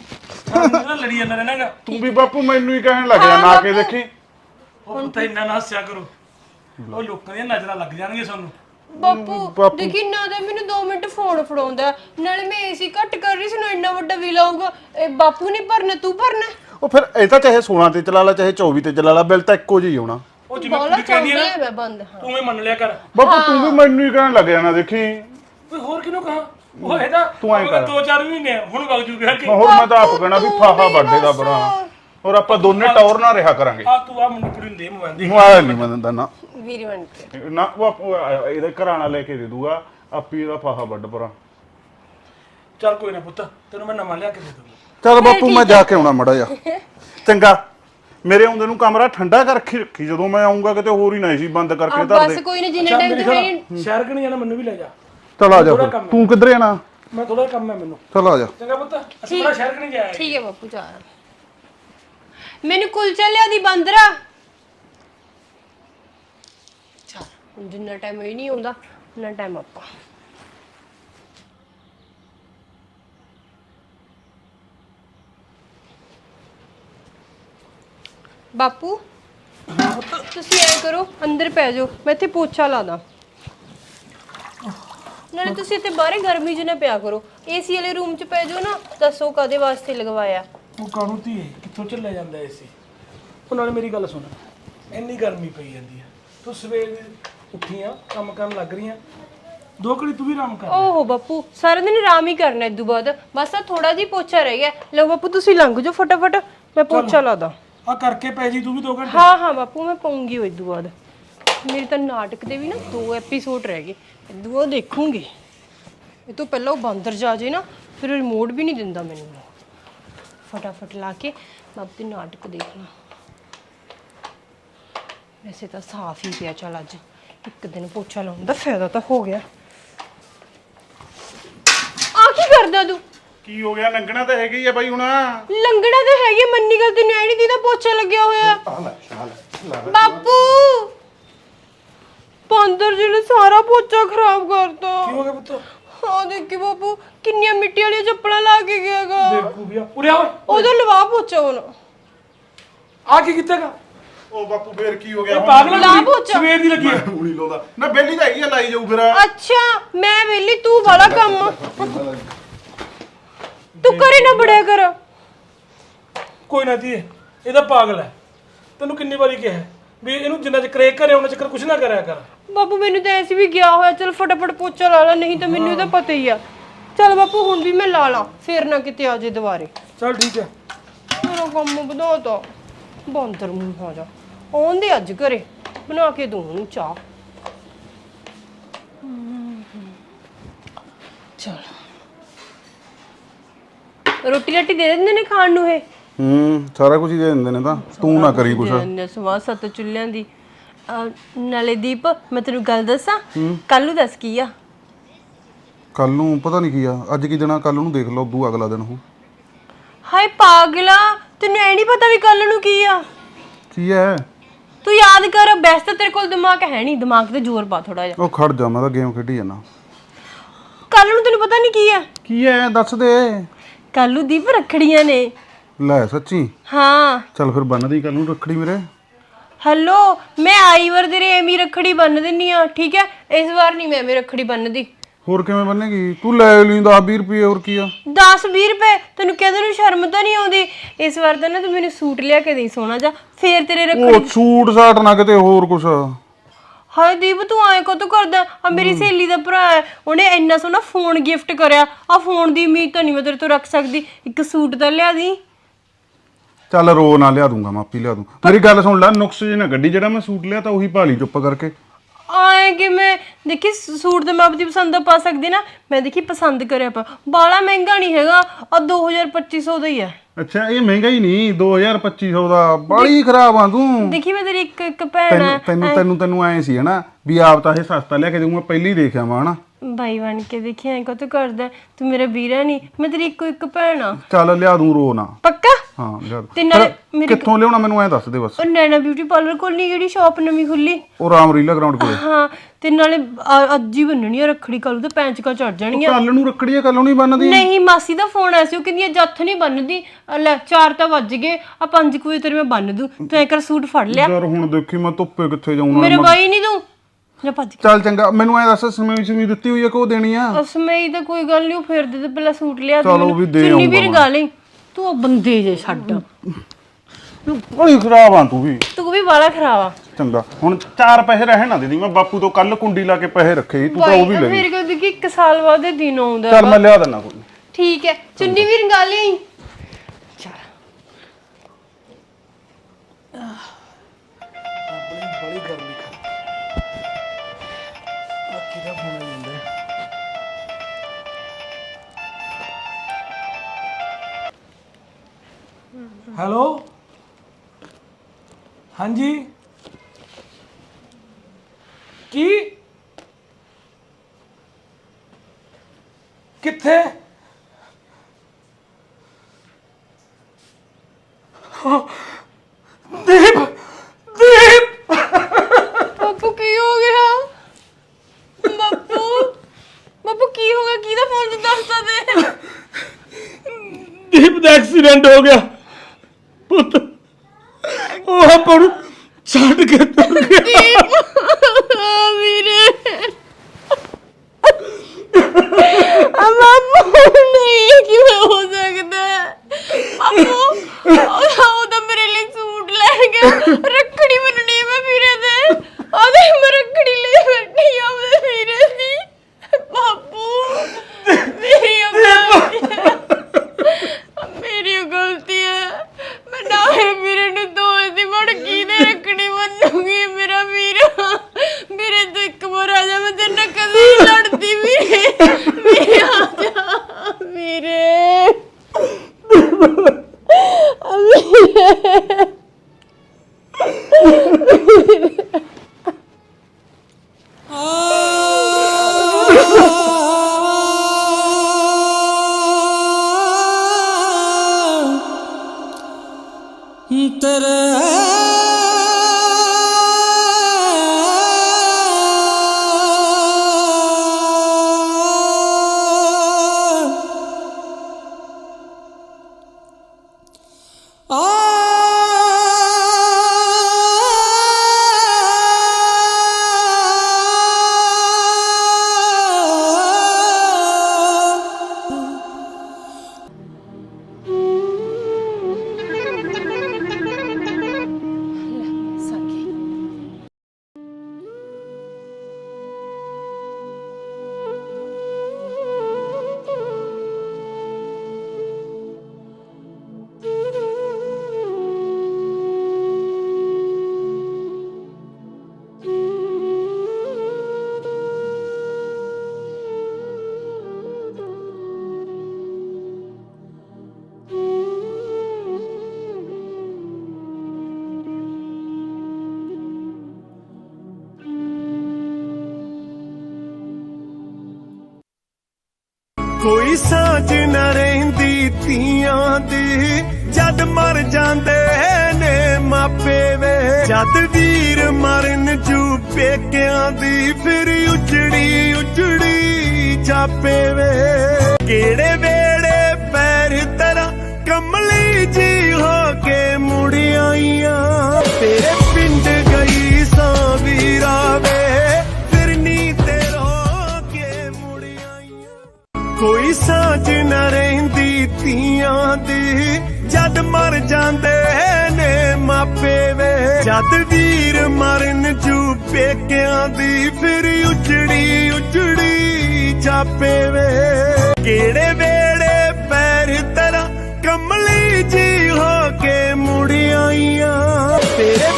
ਨਾ ਲੜੀ ਜਾਂਦਾ ਰਹਿਣਾਗਾ ਤੂੰ ਵੀ ਬਾਪੂ ਮੈਨੂੰ ਹੀ ਕਹਿਣ ਲੱਗ ਗਿਆ ਨਾ ਕੇ ਦੇਖੀ। ਉਹ ਪੁੱਤ ਇੰਨਾ ਨਾ ਹੱਸਿਆ ਕਰੋ। ਉਹ ਲੋਕਾਂ ਦੀਆਂ ਨਜ਼ਰਾਂ ਲੱਗ ਜਾਣਗੀਆਂ ਸਾਨੂੰ। ਬਾਪੂ ਦੇਖੀ ਨਾ ਤਾਂ ਮੈਨੂੰ 2 ਮਿੰਟ ਫੋਨ ਫੜਾਉਂਦਾ। ਨਾਲੇ ਮੈਂ ਏਸੀ ਘੱਟ ਕਰ ਰਹੀ ਸੀ ਨਾ ਇੰਨਾ ਵੱਡਾ ਬਿੱਲ ਆਊਗਾ। ਇਹ ਬਾਪੂ ਨੇ ਭਰਨਾ ਤੂੰ ਭਰਨਾ? ਉਹ ਫਿਰ ਇਹ ਤਾਂ ਚਾਹੇ 16 ਤੇ ਚਲਾ ਲਾ ਚਾਹੇ 24 ਤੇ ਚਲਾ ਲਾ ਬਿੱਲ ਤਾਂ ਇੱਕੋ ਜਿਹਾ ਹੀ ਆਉਣਾ। ਉਹ ਜਿਵੇਂ ਬੋਲਾ ਕੁੜੀ ਕਹਿੰਦੀ ਚਾਹੁੰਦੀ ਹੈ ਹੈ ਨਾ ਮੈਂ ਬੰਦ ਹਾਂ। ਤੂੰ ਵੀ ਮੰਨ ਲਿਆ ਕਰ। ਬਾਪੂ ਤੂੰ ਵੀ ਮੈਨੂੰ ਹੀ ਕਹਿਣ ਲੱਗ ਜਾਣਾ ਦੇਖੀ। ਓਏ ਹੋਰ ਕਿਹਨੂੰ ਕਹਾ? ਉਹ ਇਹਦਾ ਤੂੰ ਐਂ ਕਰ। ਦੋ ਚਾਰ ਮਹੀਨੇ ਆ, ਹੁਣ ਵਗ ਜੂਗਾ ਕਿ ਹੋਰ ਮੈਂ ਤਾਂ ਆਪ ਕਹਿਣਾ ਵੀ ਫਾਹਾ ਵੱਡੇ ਦਾ ਬੜਾ। ਹੋਰ ਆਪਾਂ ਦੋਨੇ ਟੌਰ ਨਾ ਰਿਹਾ ਕਰਾਂਗੇ। ਆ ਤੂੰ ਆ ਮੁੰਡੇ ਕੁੜੀ ਨੂੰ ਦੇ ਮੋਬਾਈਲ ਦੀ। ਮੋਬਾਈਲ ਨਹੀਂ ਮੈਂ ਦਿੰਦਾ ਨਾ ਵੀਰ ਬਣ ਕੇ। ਨਾ ਉਹ ਆਪ- ਉਹ ਇਹਦੇ ਘਰਾਣਾ ਲੈ ਕੇ ਦੇ ਦੂਗਾ ਆਪੀ ਇਹਦਾ ਫਾਹਾ ਵੱਡ ਪਰਾਂ। ਚੱਲ ਕੋਈ ਨਾ ਪੁੱਤ ਤੈਨੂੰ ਮੈਂ ਨਵਾਂ ਲਿਆ ਕੇ ਦੇ ਦੂੰਗਾ। ਚਲ ਬਾਪੂ ਮੈਂ ਜਾ ਕੇ ਆਉਣਾ ਮੜਾ ਜਾ ਚੰਗਾ। ਮੇਰੇ ਆਉਂਦੇ ਨੂੰ ਕਮਰਾ ਠੰਡਾ ਕਰ ਰੱਖੀ ਰੱਖੀ ਜਦੋਂ ਮੈਂ ਆਉਂਗਾ ਕਿਤੇ ਹੋਰ ਹੀ ਨਾ ਸੀ ਬੰਦ ਕਰਕੇ ਧਰ ਬਸ ਦੇ। ਕੋਈ ਨਹੀਂ ਜਿੰਨੇ ਚੱਲ ਟਾਈਮ ਮੇਰੀ ਤੇ ਹੈ ਸੁਣ ਸ਼ਹਿਰ ਕਿ ਨਹੀਂ ਜਾਣਾ ਮੈਨੂੰ ਵੀ ਲੈ ਜਾ। ਚਲ ਆ ਜਾ ਫਿਰ। ਤੂੰ ਕਿੱਧਰ ਜਾਣਾ? ਮੈਂ ਥੋੜਾ ਕੰਮ ਹੈ ਮੈਨੂੰ। ਚਲ ਆ ਜਾ। ਚੰਗਾ ਪੁੱਤ ਅਸੀਂ ਬੜਾ ਸ਼ਹਿਰ ਕਿ ਨਹੀਂ ਜਾਇਆ ਠੀਕ ਹੈ ਬਾਪੂ ਜਾ। ਮੈਨੂੰ ਕੁਲਚਾ ਲਿਆ ਦੀ ਬੰਦਰਾ ਚਲ ਜਿੰਨਾ ਟਾਈਮ ਇਹ ਨਹੀਂ ਆਉਂਦਾ, ਉਨਾ ਟਾਈਮ ਆਪਾਂ। ਬਾਪੂ, ਤੁਸੀਂ ਐ ਕਰੋ, ਅੰਦਰ ਪੈ ਜਾਓ, ਮੈਂ ਇੱਥੇ ਪੋਚਾ ਲਾਦਾ ਨਾਲੇ ਤੁਸੀਂ ਇੱਥੇ ਬਾਹਰੇ ਗਰਮੀ 'ਚ ਨਾ ਪਿਆ ਕਰੋ। ਏਸੀ ਵਾਲੇ ਰੂਮ 'ਚ ਪੈ ਜਾਓ ਨਾ, ਦੱਸੋ ਕਦੇ ਵਾਸਤੇ ਲਗਵਾਇਆ। ਉਹ ਕਾਹਨੂੰ ਧੀਏ? ਕਿੱਥੋਂ ਚੱਲਿਆ ਜਾਂਦਾ ਏਸੀ ਉਹ ਨਾਲੇ ਮੇਰੀ ਗੱਲ ਸੁਣ। ਇੰਨੀ ਗਰਮੀ ਪਈ ਜਾਂਦੀ ਹੈ ਤੂੰ ਸਵੇਰ ਦੀ ਉੱਠੀ ਆ ਕੰਮ ਕਰਨ ਲੱਗ ਰਹੀ ਆ ਦੋ ਘੜੀ ਤੂੰ ਵੀ ਆਰਾਮ ਕਰ ਓਹੋ ਬਾਪੂ ਸਾਰਾ ਦਿਨ ਆਰਾਮ ਹੀ ਕਰਨਾ ਇਦੋਂ ਬਾਅਦ। ਬਸ ਆ ਥੋੜਾ ਜਿਹਾ ਪੋਚਾ ਰਹਿ ਗਿਆ। ਲਓ ਬਾਪੂ ਤੁਸੀਂ ਲੰਘ ਜਾਓ ਫਟਾਫਟ। ਮੈਂ ਪੋਚਾ ਲਾ ਦਾਂ ਆ ਕਰਕੇ ਪੈ ਜੀ ਤੂੰ ਵੀ ਦੋ ਘੰਟੇ। ਹਾਂ ਹਾਂ ਬਾਪੂ ਮੈਂ ਪਾਉਂਗੀ ਉਹ ਇਦੋਂ ਬਾਅਦ। ਮੇਰੇ ਤਾਂ ਨਾਟਕ ਦੇ ਵੀ ਨਾ ਦੋ ਐਪੀਸੋਡ ਰਹਿ ਗਏ। ਇਦੋਂ ਬਾਅਦ ਦੇਖੂੰਗੀ। ਇਹ ਤੋਂ ਪਹਿਲਾਂ ਉਹ ਬਾਂਦਰ ਜਾ ਜੇ ਨਾ ਫਿਰ ਰਿਮੋਟ ਵੀ ਨਹੀਂ ਦਿੰਦਾ ਮੈਨੂੰ। ਫਟਾਫਟ ਲਾ ਕੇ ਆਪਦੇ ਨਾਟਕ ਦੇਖਣਾ ਵੈਸੇ ਤਾਂ ਸਾਫ਼ ਹੀ ਪਿਆ ਚੱਲ ਅੱਜ। ਇੱਕ ਦਿਨ ਪੋਚਾ ਲਾਉਣ ਦਾ ਫਾਇਦਾ ਤਾਂ ਹੋ ਗਿਆ। ਆ ਕੀ ਕਰਦਾ ਤੂੰ? ਕੀ ਹੋ ਗਿਆ? ਲੰਘਣਾ ਤਾਂ ਹੈਗੀ ਆ ਬਾਈ ਹੁਣ। ਲੰਗੜਾ ਤਾਂ ਹੈਗੀ ਆ, ਮੰਨੀ ਗੱਲ ਤੈਨੂੰ ਐ ਨਹੀਂ ਦੀਦਾ ਪੋਚਾ ਲੱਗਿਆ ਹੋਇਆ। ਬਾਪੂ! ਪੰਦਰ ਜੀ ਨੇ ਸਾਰਾ ਪੋਚਾ ਖਰਾਬ ਕਰਤਾ। ਕੀ ਹੋ ਗਿਆ ਪੁੱਤ? ਹਾਂ ਦੇਖੀ ਬਾਪੂ ਕਿੰਨੀਆਂ ਮਿੱਟੀ ਵਾਲੀਆਂ ਚੱਪਲਾਂ ਲਾ ਕੇ ਗਿਆਗਾ ਬੇਵਕੂਫ ਵੀ ਆ। ਉਰੇ ਆ ਓਏ। ਉਹਦਾ ਲਵਾ ਪੋਚਾ ਹੁਣ। ਆ ਕੀ ਕੀਤਾਗਾ ਉਹ ਬਾਪੂ ਫੇਰ ਕੀ ਹੋ ਗਿਆ ਇਹ ਪਾਗਲ ਲਾ ਪੋਚਾ। ਸਵੇਰ ਦੀ ਲੱਗੀ ਹੁਣੀ ਲਾਉਂਦਾ। ਨਾ ਬੇਲੀ ਤਾਂ ਹੈਗੀ ਆ ਲਾਈ ਜਾਊ ਫਿਰ। ਅੱਛਾ ਮੈਂ ਵੇਲੀ ਤੂੰ ਵਾਲਾ ਕੰਮ। ਤੂੰ ਕਰੇ ਨਾ ਬੜਿਆ ਕਰ। ਕੋਈ ਨਾ ਧੀਏ ਇਹ ਤਾਂ ਪਾਗਲ ਹੈ। ਤੈਨੂੰ ਕਿੰਨੀ ਵਾਰੀ ਕਿਹਾ ਹੈ ਵੀ ਇਹਨੂੰ ਜਿੰਨਾ ਚਿਰ ਇਹ ਘਰੇ ਉਹਨਾਂ ਚੱਕਰ ਕੁਝ ਨਾ ਕਰਿਆ ਕਰ। ਬਾਪੂ ਮੈਨੂੰ ਤਾਂ ਐਸੀ ਵੀ ਗਿਆ ਹੋਇਆ ਚਲ ਫਟਾਫਟ ਪੋਚਾ ਲਾ ਲਾ ਨਹੀਂ ਤਾਂ ਮੈਨੂੰ ਇਹਦਾ ਪਤਾ ਹੀ ਆ। ਚਲ ਬਾਪੂ ਹੁਣ ਵੀ ਮੈਂ ਲਾ ਲਾ ਫੇਰ ਨਾ ਕਿਤੇ ਆ ਜੇ ਦੁਬਾਰੇ। ਚੱਲ ਠੀਕ ਹੈ। ਮੇਰਾ ਕੰਮ ਵਧਾਤਾ ਬਾਂਦਰ ਮੂੰਹ ਆ ਜਾ। ਆਉਂਦੇ ਅੱਜ ਘਰੇ ਬਣਾ ਕੇ ਦੂੰ ਉਹਨੂੰ ਚਾਹ। ਚਲ। ਰੋਟੀ ਰੱਟੀ ਦੇ ਦਿੰਦੇ ਨੇ ਖਾਣ ਨੂੰ ਇਹ? ਹੂੰ ਸਾਰਾ ਕੁਝ ਹੀ ਦੇ ਦਿੰਦੇ ਨੇ ਤਾਂ। ਤੂੰ ਨਾ ਕਰੀ ਕੁਛ। ਜਨ ਸਵਾ ਸੱਤ ਚੁੱਲ੍ਹਿਆਂ ਦੀ। ਅਹ, ਨਾਲੇ ਦੀਪ ਮੈਂ ਤੈਨੂੰ ਗੱਲ ਦੱਸਾਂ? ਕੱਲ ਨੂੰ ਦੱਸ ਕੀ ਆ? ਕੱਲ ਨੂੰ ਪਤਾ ਨਹੀਂ ਕੀ ਆ। ਅੱਜ ਕੀ ਦਿਨ ਆ? ਕੱਲ ਨੂੰ ਦੇਖ ਲਓ ਦੂ ਅਗਲਾ ਦਿਨ ਹੋ ਹਾਏ ਪਾਗਲਾ ਤੈਨੂੰ ਐ ਨਹੀਂ ਪਤਾ ਵੀ ਕੱਲ ਨੂੰ ਕੀ ਆ? ਕੀ ਹੈ ਤੂੰ ਯਾਦ ਕਰ ਬੈਸ ਤਾਂ ਤੇਰੇ ਕੋਲ ਦਿਮਾਗ ਹੈ ਨਹੀਂ ਦਿਮਾਗ ਤੇ ਜ਼ੋਰ ਪਾ ਥੋੜਾ ਜਿਹਾ। ਉਹ ਖੜ ਜਾ ਮੈਂ ਤਾਂ ਗੇਮ ਖੇਡੀ ਜਾਣਾ ਕੱਲ ਨੂੰ ਤੈਨੂੰ ਪਤਾ ਨਹੀਂ ਕੀ ਆ? ਕੀ ਹੈ ਦੱਸ ਦੇ। ਕੱਲ ਨੂੰ ਦੀਪ ਰੱਖੜੀਆਂ ਨੇ। ਲੈ ਸੱਚੀ? ਹਾਂ। ਚੱਲ ਫਿਰ ਬੰਨਦੀ ਕੱਲ ਨੂੰ ਰੱਖੜੀ ਮੇਰੇ। ਹੈਲੋ ਮੈਂ ਆਈ ਵਾਰ ਤੇਰੇ ਐਵੇਂ ਹੀ ਰੱਖੜੀ ਬੰਨ ਦਿੰਨੀ ਆ ਠੀਕ ਹੈ? ਇਸ ਵਾਰ ਨਹੀਂ ਮੈਂ ਐਵੇਂ ਰੱਖੜੀ ਬੰਨਦੀ। ਹੋਰ ਕਿਵੇਂ ਬੰਨੇਗੀ? ਤੂੰ ਲੈ ਲਈ 10 20 ਰੁਪਏ ਹੋਰ ਕੀ ਆ? 10 20 ਰੁਪਏ? ਤੈਨੂੰ ਕਹਿੰਦੇ ਨੂੰ ਸ਼ਰਮ ਤਾਂ ਨਹੀਂ ਆਉਂਦੀ? ਇਸ ਵਾਰ ਤਾਂ ਨਾ ਤੂੰ ਮੈਨੂੰ ਸੂਟ ਲਿਆ ਕੇ ਦੇਈ ਸੋਹਣਾ ਜਾ ਫੇਰ ਤੇਰੇ ਰੱਖੜੀ ਉਹ ਸੂਟ ਸਾਟ ਨਾ ਕਿਤੇ ਹੋਰ ਕੁਛ। ਹਾਏ ਦੀਪ ਤੂੰ ਐਂ ਕਦੋਂ ਕਰਦਾ? ਆ ਮੇਰੀ ਸਹੇਲੀ ਦਾ ਭਰਾ ਹੈ ਉਹਨੇ ਇੰਨਾ ਸੋਹਣਾ ਫੋਨ ਗਿਫਟ ਕਰਿਆ। ਆ ਫੋਨ ਦੀ ਉਮੀਦ ਤਾਂ ਨਹੀਂ ਮੈਂ ਤੇਰੇ ਤੋਂ ਰੱਖ ਸਕਦੀ। ਇੱਕ ਸੂਟ ਤਾਂ ਲਿਆ ਦੀ। ਚੱਲ ਰੋ ਨਾ ਲਿਆ ਦੂੰਗਾ ਮਾਪੀ ਲਿਆ ਦੂੰ। ਮੇਰੀ ਗੱਲ ਸੁਣ ਲੈ ਨੁਕਸ ਜੇ ਨਾ ਗੱਡੀ ਜਿਹੜਾ ਮੈਂ ਸੂਟ ਲਿਆ ਤਾਂ ਉਹੀ ਭਾਲੀ ਚੁੱਪ ਕਰਕੇ। ਆਏ ਕਿ ਮੈਂ ਦੇਖੀ ਸੂਟ ਤੇ ਮੈਂ ਆਪਣੀ ਪਸੰਦ ਦਾ ਪਾ ਸਕਦੀ ਨਾ। ਮੈਂ ਦੇਖੀ ਪਸੰਦ ਕਰਿਆ ਪਾ। ਬਾਲਾ ਮਹਿੰਗਾ ਨਹੀਂ ਹੈਗਾ ਆ 2250 ਦਾ ਹੀ ਹੈ ਅੱਛਾ ਇਹ ਮਹਿੰਗਾ ਹੀ ਨਹੀਂ 2250 ਦਾ। ਬਾਲੀ ਖਰਾਬ ਆ ਤੂੰ। ਦੇਖੀ ਮੈਂ ਤੇਰੀ ਇੱਕ ਇੱਕ ਭੈਣ ਤੈਨੂੰ ਹੈ ਤੈਨੂੰ ਤੈਨੂੰ ਤੈਨੂੰ ਐ ਸੀ ਹਨਾ? ਵੀ ਆਪ ਤਾਂ ਇਹ ਸਸਤਾ ਲਿਆ ਕੇ ਦੇਊਂਗਾ ਪਹਿਲੀ ਦੇਖਿਆ ਵਾ ਹਨਾ? ਬਾਈ ਬਣ ਕੇ ਦੇਖੀ ਐਂ ਕੋ ਕਰਦਾ ਹੈ? ਤੂੰ ਮੇਰਾ ਵੀਰਾ ਨਹੀਂ ਮੈਂ ਤੇਰੀ ਇੱਕੋ ਇੱਕ ਭੈਣ ਆ। ਚੱਲ ਲਿਆ ਦੂੰ ਰੋ ਨਾ। ਪੱਕਾ? ਹਾਂ ਲਿਆ ਦੂੰ। ਤੇ ਨਾਲੇ ਫਿਰ ਮੇਰੀ- ਕਿੱਥੋਂ ਲਿਆਉਣਾ ਮੈਨੂੰ ਐ ਦੱਸ ਦੇ ਬਸ। ਉਹ ਨੈਣਾ ਬਿਊਟੀ ਪਾਰਲਰ ਕੋਲ ਨਹੀਂ ਜਿਹੜੀ ਸ਼ਾਪ ਨਵੀਂ ਖੁੱਲੀ? ਉਹ ਰਾਮ ਰੀਲਾ ਗਰਾਊਂਡ ਕੋਲੇ। ਹਾਂ ਤੇ ਨਾਲੇ ਅੱਜ ਹੀ ਬੰਨਣੀ ਆ ਰੱਖੜੀ ਕੱਲ ਤੋਂ ਪੈਂਚਕਾਂ ਚੜ ਜਾਣਗੀਆਂ। ਕੱਲ ਨੂੰ ਰੱਖੜੀ ਆ ਕੱਲ ਨੂੰ ਨਹੀਂ ਬੰਨਦੀ। ਨਹੀਂ ਮਾਸੀ ਦਾ ਫੋਨ ਆਇਆ ਸੀ ਉਹ ਕਹਿੰਦੀ ਆ, ਜੱਥ ਨਹੀਂ ਬੰਨਦੀ। ਲੈ 4 ਤਾਂ ਵੱਜ ਗਏ ਆ 5 ਵਜੇ ਤੇਰੇ ਮੈਂ ਬੰਨ ਦੂੰ। ਤੂੰ ਐ ਕਰ ਸੂਟ ਫੜ ਲਿਆ। ਯਾਰ ਹੁਣ ਦੇਖੀ ਮੈਂ ਧੁੱਪੇ ਕਿੱਥੇ ਜਾਊਂਗਾ ਮੇਰੇ ਬਾਈ ਨਹੀਂ ਤੂੰ? ਜਾਂ ਭੱਜ ਚੱਲ ਚੰਗਾ ਮੈਨੂੰ ਐ ਦੱਸ ਸਮੇਂ ਸਮੇਂ ਦਿੱਤੀ ਹੋਈ ਆ ਕਿ ਦੇਣੀ ਆ? ਅਸਮਈ ਤਾਂ ਕੋਈ ਗੱਲ ਨਹੀਂ ਉਹ ਫੇਰ ਦੇ ਦੇ ਪਹਿਲਾਂ ਸੂਟ ਲਿਆ ਚਲੋ ਮੈਨੂੰ। ਵੀ ਦੇ ਚੁੰਨੀ ਆਊਂਗਾ ਵੀ ਰੰਗਾ ਲਈ ਤੂੰ ਉਹ ਬੰਦੇ ਜੇ ਛੱਡ। ਬੜੀ ਖਰਾਬ ਆ ਤੂੰ ਵੀ। ਤੂੰ ਵੀ ਵਾਲਾ ਖਰਾਵਾ ਚੰਗਾ ਹੁਣ ਚਾਰ ਪੈਸੇ ਰਹਿਣ ਨਾ ਦੇਦੀ ਮੈਂ ਬਾਪੂ ਤੋਂ ਕੱਲ ਕੁੰਡੀ ਲਾ ਕੇ ਪੈਸੇ ਰੱਖੇ ਸੀ, ਤੂੰ ਤਾਂ ਉਹ ਵੀ ਲੈ ਗਈ ਮੇਰੇ ਕੋਲ ਦੇਖੀ ਇੱਕ ਸਾਲ ਬਾਅਦ ਇਹ ਦਿਨ ਆਉਂਦਾ ਚੱਲ ਮੈਂ ਲਿਆ ਦਿੰਦਾ ਕੋਈ ਠੀਕ ਹੈ ਚੁੰਨੀ ਵੀ ਰੰਗਾ ਲਈ ਆਪਣੀ ਹੈਲੋ? ਹਾਂਜੀ? ਕੀ? ਕਿੱਥੇ? ਦੀਪ! ਦੀਪ! ਬਾਪੂ ਕੀ ਹੋ ਗਿਆ? ਬਾਪੂ ਬਾਪੂ ਕੀ ਹੋ ਗਿਆ? ਕਿਹਦਾ ਫੋਨ ਚ ਦੱਸਦਾ ਦੇ। ਦੀਪ ਦਾ ਐਕਸੀਡੈਂਟ ਹੋ ਗਿਆ। ਪੁੱਤ। ਉਹ ਆਪਾਂ ਨੂੰ ਛੱਡ ਕੇ ਤੁਰ ਗਿਆ। ਕੋਈ ਸਾਜ ਨਾ ਰਹਿੰਦੀ ਧੀਆਂ ਦੀ। ਜਦ ਮਰ ਜਾਂਦੇ ਨੇ ਮਾਪੇ ਵੇ। ਜਦ ਵੀਰ ਮਰਨ ਜੂ ਪੇਕਿਆਂ ਦੀ, ਫਿਰ ਉਜੜੀ ਉਜੜੀ ਜਾਪੇ ਵੇ। ਕਿਹੜੇ ਵੇੜੇ ਪੈਰ ਤੇਰਾ ਕਮਲੀ ਜੀ ਹੋ ਕੇ ਮੁੜ ਆਈਆਂ। ਤੇਰੇ ਜਾਂਦੇ ਨੇ ਮਾਪੇ ਵੇ। ਜਦ ਵੀਰ ਮਰਨ ਜੂ ਪੇਕਿਆਂ ਦੀ, ਫਿਰ ਉਜੜੀ ਉਜੜੀ ਜਾਪੇ ਵੇ। ਕਿਹੜੇ ਵੇੜੇ ਪੈਰ ਤੇਰਾ ਕਮਲੀ ਜੀ ਹੋ ਕੇ ਮੁੜ ਆਈਆਂ। ਤੇਰੇ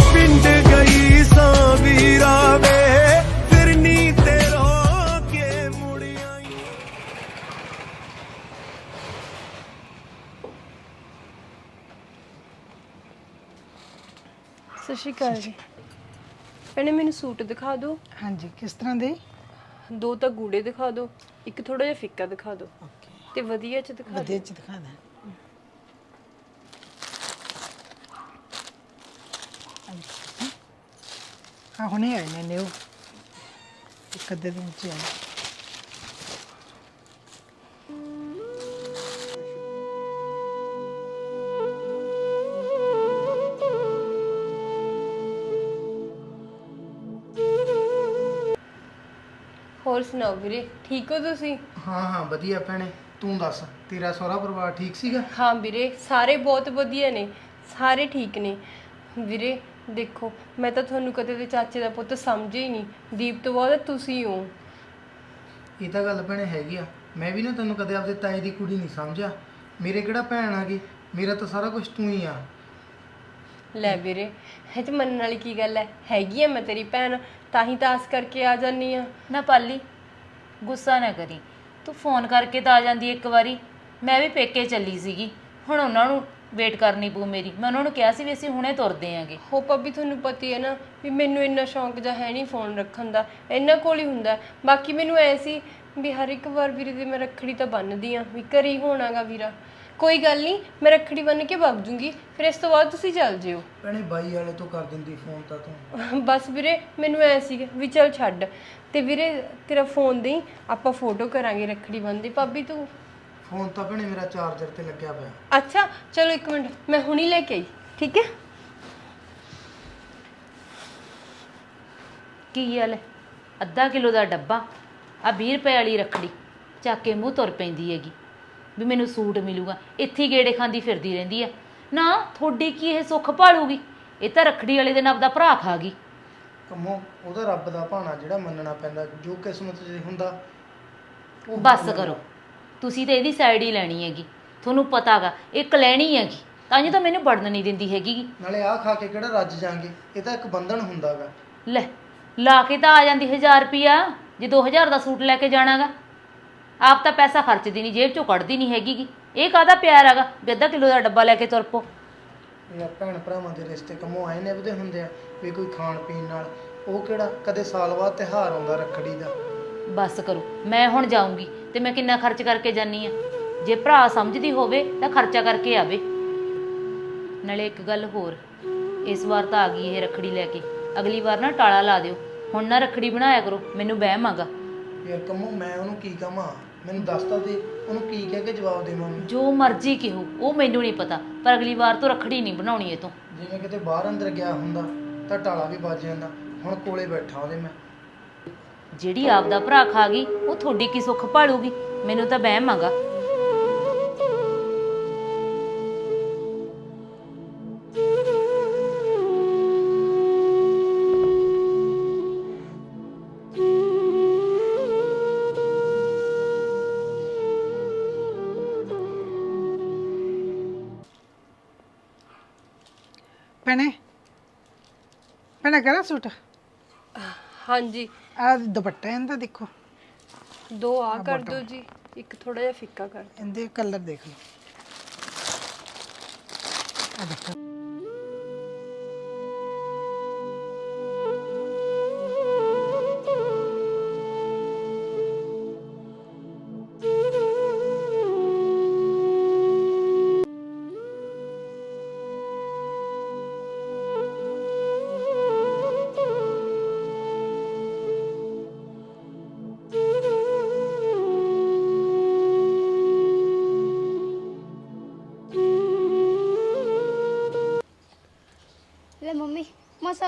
ਸ਼੍ਰੀ ਅਕਾਲ ਜੀ। ਭੈਣੇ ਮੈਨੂੰ ਸੂਟ ਦਿਖਾ ਦਿਓ। ਹਾਂਜੀ ਕਿਸ ਤਰ੍ਹਾਂ ਦੇ? ਦੋ ਤਾਂ ਗੂੜੇ ਦਿਖਾ ਦਿਓ ਇੱਕ ਥੋੜਾ ਜਿਹਾ ਫਿੱਕਾ ਦਿਖਾ ਦਿਓ। ਤੇ ਵਧੀਆ ਚ ਦਿਖਾ ਦਿਓ। ਵਧੀਆ ਚ ਦਿਖਾ ਦੇ। ਹਾਂ ਹੁਣੇ ਆਏ ਨੇ ਨਿਊ। ਇੱਕ ਅੱਧੇ ਦਿਨ ਚ ਆਏ। ਹੋਰ ਸੁਣਾਓ ਵੀਰੇ? ਠੀਕ ਹੋ ਤੁਸੀਂ? ਹਾਂ ਹਾਂ ਵਧੀਆ ਭੈਣੇ। ਤੂੰ ਦੱਸ ਤੇਰਾ ਸਹੁਰਾ ਪਰਿਵਾਰ ਠੀਕ ਸੀਗਾ? ਹਾਂ ਵੀਰੇ ਸਾਰੇ ਬਹੁਤ ਵਧੀਆ ਨੇ। ਸਾਰੇ ਠੀਕ ਨੇ। ਵੀਰੇ ਦੇਖੋ ਮੈਂ ਤਾਂ ਤੁਹਾਨੂੰ ਕਦੇ ਦੇ ਚਾਚੇ ਦਾ ਪੁੱਤ ਸਮਝਿਆ ਹੀ ਨਹੀਂ। ਦੀਪ ਤੋਂ ਬਾਅਦ ਤੁਸੀਂ ਹੋ। ਇਹ ਤਾਂ ਗੱਲ ਭੈਣੇ ਹੈਗੀ ਆ। ਮੈਂ ਵੀ ਨਾ ਤੈਨੂੰ ਕਦੇ ਆਪਦੇ ਤਾਏ ਦੀ ਕੁੜੀ ਨਹੀਂ ਸਮਝਿਆ। ਮੇਰੇ ਕਿਹੜਾ ਭੈਣ ਆ ਗਈ ਮੇਰਾ ਤਾਂ ਸਾਰਾ ਕੁਝ ਤੂੰ ਹੀ ਆ। ਲੈ ਵੀਰੇ ਇਹ ਚ ਮੰਨਣ ਵਾਲੀ ਕੀ ਗੱਲ ਹੈ ਹੈਗੀ ਆ ਮੈਂ ਤੇਰੀ ਭੈਣ ਤਾਂ ਹੀ ਤਾਂ ਆਸ ਕਰਕੇ ਆ ਜਾਨੀ ਆ। ਨਾ ਪਾਲੀ ਗੁੱਸਾ ਨਾ ਕਰੀ। ਤੂੰ ਫੋਨ ਕਰਕੇ ਤਾਂ ਆ ਜਾਂਦੀ ਇੱਕ ਵਾਰੀ। ਮੈਂ ਵੀ ਪੇਕੇ ਚੱਲੀ ਸੀਗੀ। ਹੁਣ ਉਹਨਾਂ ਨੂੰ ਵੇਟ ਕਰਨੀ ਪਊ ਮੇਰੀ। ਮੈਂ ਉਹਨਾਂ ਨੂੰ ਕਿਹਾ ਸੀ ਵੀ ਅਸੀਂ ਹੁਣੇ ਤੁਰਦੇ ਆਂਗੇ। ਹੋ ਭਾਬੀ ਤੁਹਾਨੂੰ ਪਤੀ ਹੈ ਨਾ ਵੀ ਮੈਨੂੰ ਇੰਨਾ ਸ਼ੌਂਕ ਜਾਂ ਹੈ ਨਹੀਂ ਫੋਨ ਰੱਖਣ ਦਾ। ਇਹਨਾਂ ਕੋਲ ਹੀ ਹੁੰਦਾ। ਬਾਕੀ ਮੈਨੂੰ ਐ ਸੀ ਵੀ ਹਰ ਇੱਕ ਵਾਰ ਵੀਰੇ ਦੀ ਮੈਂ ਰੱਖੜੀ ਤਾਂ ਬੰਨਦੀ ਆ ਵੀ ਘਰੇ ਹੀ ਹੋਣਾਗਾ ਵੀਰਾ। ਕੋਈ ਗੱਲ ਨਹੀਂ ਮੈਂ ਰੱਖੜੀ ਬੰਨ ਕੇ ਵਗ ਜੂੰਗੀ ਫਿਰ ਇਸ ਤੋਂ ਬਾਅਦ ਤੁਸੀਂ ਚੱਲ ਜਿਓ। ਭੈਣੇ ਬਾਈ ਵਾਲੇ ਤੋਂ ਕਰ ਦਿੰਦੀ ਫੋਨ ਤਾਂ ਤੂੰ। ਬਸ ਵੀਰੇ ਮੈਨੂੰ ਐ ਸੀ ਵੀ ਚੱਲ ਛੱਡ। ਤੇ ਵੀਰੇ ਤੇਰਾ ਫੋਨ ਦੇਈ ਆਪਾਂ ਫੋਟੋ ਕਰਾਂਗੇ ਰੱਖੜੀ ਬੰਨਦੀ ਭਾਬੀ ਤੂੰ? ਫੋਨ ਤਾਂ ਭੈਣੇ ਮੇਰਾ ਚਾਰਜਰ ਤੇ ਲੱਗਿਆ ਪਿਆ ਅੱਛਾ ਚਲੋ ਇੱਕ ਮਿੰਟ ਮੈਂ ਹੁਣੀ ਲੈ ਕੇ ਆਈ ਠੀਕ ਹੈ? ਕੀ ਗੱਲ ਹੈ? ਅੱਧਾ ਕਿਲੋ ਦਾ ਡੱਬਾ ਆ 20 ਰੁਪਏ ਵਾਲੀ ਰੱਖੜੀ ਚੱਕ ਕੇ ਮੂੰਹ ਤੁਰ ਪੈਂਦੀ ਹੈਗੀ। ਵੀ ਮੈਨੂੰ ਸੂਟ ਮਿਲੂਗਾ। ਇੱਥੇ ਹੀ ਗੇੜੇ ਖਾਂਦੀ ਫਿਰਦੀ ਰਹਿੰਦੀ ਆ। ਨਾ ਤੁਹਾਡੀ ਕੀ ਇਹ ਸੁੱਖ ਭਾਲੂਗੀ? ਇਹ ਤਾਂ ਰੱਖੜੀ ਵਾਲੇ ਦਿਨ ਆਪਦਾ ਭਰਾ ਖਾ ਗਈ। ਕੰਮੋ ਉਹਦਾ ਰੱਬ ਦਾ ਭਾਣਾ ਜਿਹੜਾ ਮੰਨਣਾ ਪੈਂਦਾ ਜੋ ਕਿਸਮਤ 'ਚ ਹੁੰਦਾ ਉਹ ਬਸ ਕਰੋ। ਤੁਸੀਂ ਤਾਂ ਇਹਦੀ ਸਾਈਡ ਹੀ ਲੈਣੀ ਹੈਗੀ। ਤੁਹਾਨੂੰ ਪਤਾਗਾ ਇਹ ਕਲੈਣੀ ਹੈਗੀ। ਤਾਂ ਹੀ ਤਾਂ ਮੈਨੂੰ ਵੜਨ ਨਹੀਂ ਦਿੰਦੀ ਹੈਗੀ। ਗੀ। ਨਾਲੇ ਆਹ ਖਾ ਕੇ ਕਿਹੜਾ ਰੱਜ ਜਾਾਂਗੇ ਇਹ ਤਾਂ ਇੱਕ ਬੰਧਨ ਹੁੰਦਾਗਾ। ਲੈ ਲਾ ਕੇ ਤਾਂ ਆ ਜਾਂਦੀ 1000 ਰੁਪਿਆ ਜੇ 2000 ਦਾ ਸੂਟ ਲੈ ਕੇ ਜਾਣਾਗਾ। ਆਪ ਤਾਂ ਪੈਸਾ ਖਰਚਦੀ ਨਹੀਂ ਜੇਬ ਚੋਂ ਕੱਢਦੀ ਨਹੀਂ ਹੈਗੀ ਗੀ। ਇਹ ਕਾਹਦਾ ਪਿਆਰ ਹੈਗਾ? ਵੀ ਅੱਧਾ ਕਿਲੋ ਦਾ ਡੱਬਾ ਲੈ ਕੇ ਤੁਰ ਪੋ। ਇਹ ਭੈਣ ਭਰਾਵਾਂ ਦੇ ਰਿਸ਼ਤੇ ਕੰਮੋਂ ਆਏ ਨੇ ਵਧੇ ਹੁੰਦੇ ਆ ਵੀ ਕੋਈ ਖਾਣ ਪੀਣ ਨਾਲ। ਉਹ ਕਿਹੜਾ ਕਦੇ ਸਾਲ ਬਾਅਦ ਤਿਉਹਾਰ ਆਉਂਦਾ ਰੱਖੜੀ ਦਾ। ਬਸ ਕਰੋ ਮੈਂ ਹੁਣ ਜਾਊਂਗੀ ਤੇ ਮੈਂ ਕਿੰਨਾ ਖਰਚ ਕਰਕੇ ਜਾਨੀ ਆ। ਜੇ ਭਰਾ ਸਮਝਦੀ ਹੋਵੇ ਤਾਂ ਖਰਚਾ ਕਰਕੇ ਆਵੇ। ਨਾਲੇ ਇੱਕ ਗੱਲ ਹੋਰ ਇਸ ਵਾਰ ਤਾਂ ਆ ਗਈ ਇਹ ਰੱਖੜੀ ਲੈ ਕੇ। ਅਗਲੀ ਵਾਰ ਨਾ ਟਾਲਾ ਲਾ ਦਿਓ। ਹੁਣ ਨਾ ਰੱਖੜੀ ਬਣਾਇਆ ਕਰੋ ਮੈਨੂੰ ਵਹਿਮ ਆਗਾ। ਯਾਰ ਕੰਮੋਂ ਮੈਂ ਉਹਨੂੰ ਕੀ ਕਹਾਂ ਮੈਨੂੰ ਦੱਸ ਤਾਂ ਦੇ ਉਹਨੂੰ ਕੀ ਕਹਿ ਕੇ ਜਵਾਬ ਦੇਵਾਂ ਮੈਂ ਜੋ ਮਰਜ਼ੀ ਕਿਹੋ ਉਹ ਮੈਨੂੰ ਨਹੀਂ ਪਤਾ ਪਰ ਅਗਲੀ ਵਾਰ ਤੋਂ ਰੱਖੜੀ ਨਹੀਂ ਬਣਾਉਣੀ ਇਹ ਤੋਂ। ਜਿਵੇਂ ਕਿਤੇ ਬਾਹਰ ਅੰਦਰ ਗਿਆ ਹੁੰਦਾ ਤਾਂ ਟਾਲਾ ਵੀ ਵੱਜ ਜਾਂਦਾ ਹੁਣ ਕੋਲੇ ਬੈਠਾ ਉਹਦੇ ਮੈਂ। ਜਿਹੜੀ ਆਪ ਦਾ ਭਰਾ ਖਾ ਗਈ ਉਹ ਤੁਹਾਡੀ ਕੀ ਸੁੱਖ ਭਾਲੂਗੀ? ਮੈਨੂੰ ਤਾਂ ਵਹਿਮ ਆਗਾ। ਭੈਣੇ ਕਿਹੜਾ ਸੂਟ? ਹਾਂਜੀ। ਆ ਦੁਪੱਟਾ ਇਹਦਾ ਦੇਖੋ। ਦੋ ਆ ਕਰ ਦਿਓ ਜੀ। ਇੱਕ ਥੋੜਾ ਜਿਹਾ ਫਿੱਕਾ ਕਰ। ਇਹਦੇ ਕਲਰ ਦੇਖ ਲਓ। ਆ ਦੇਖੋ।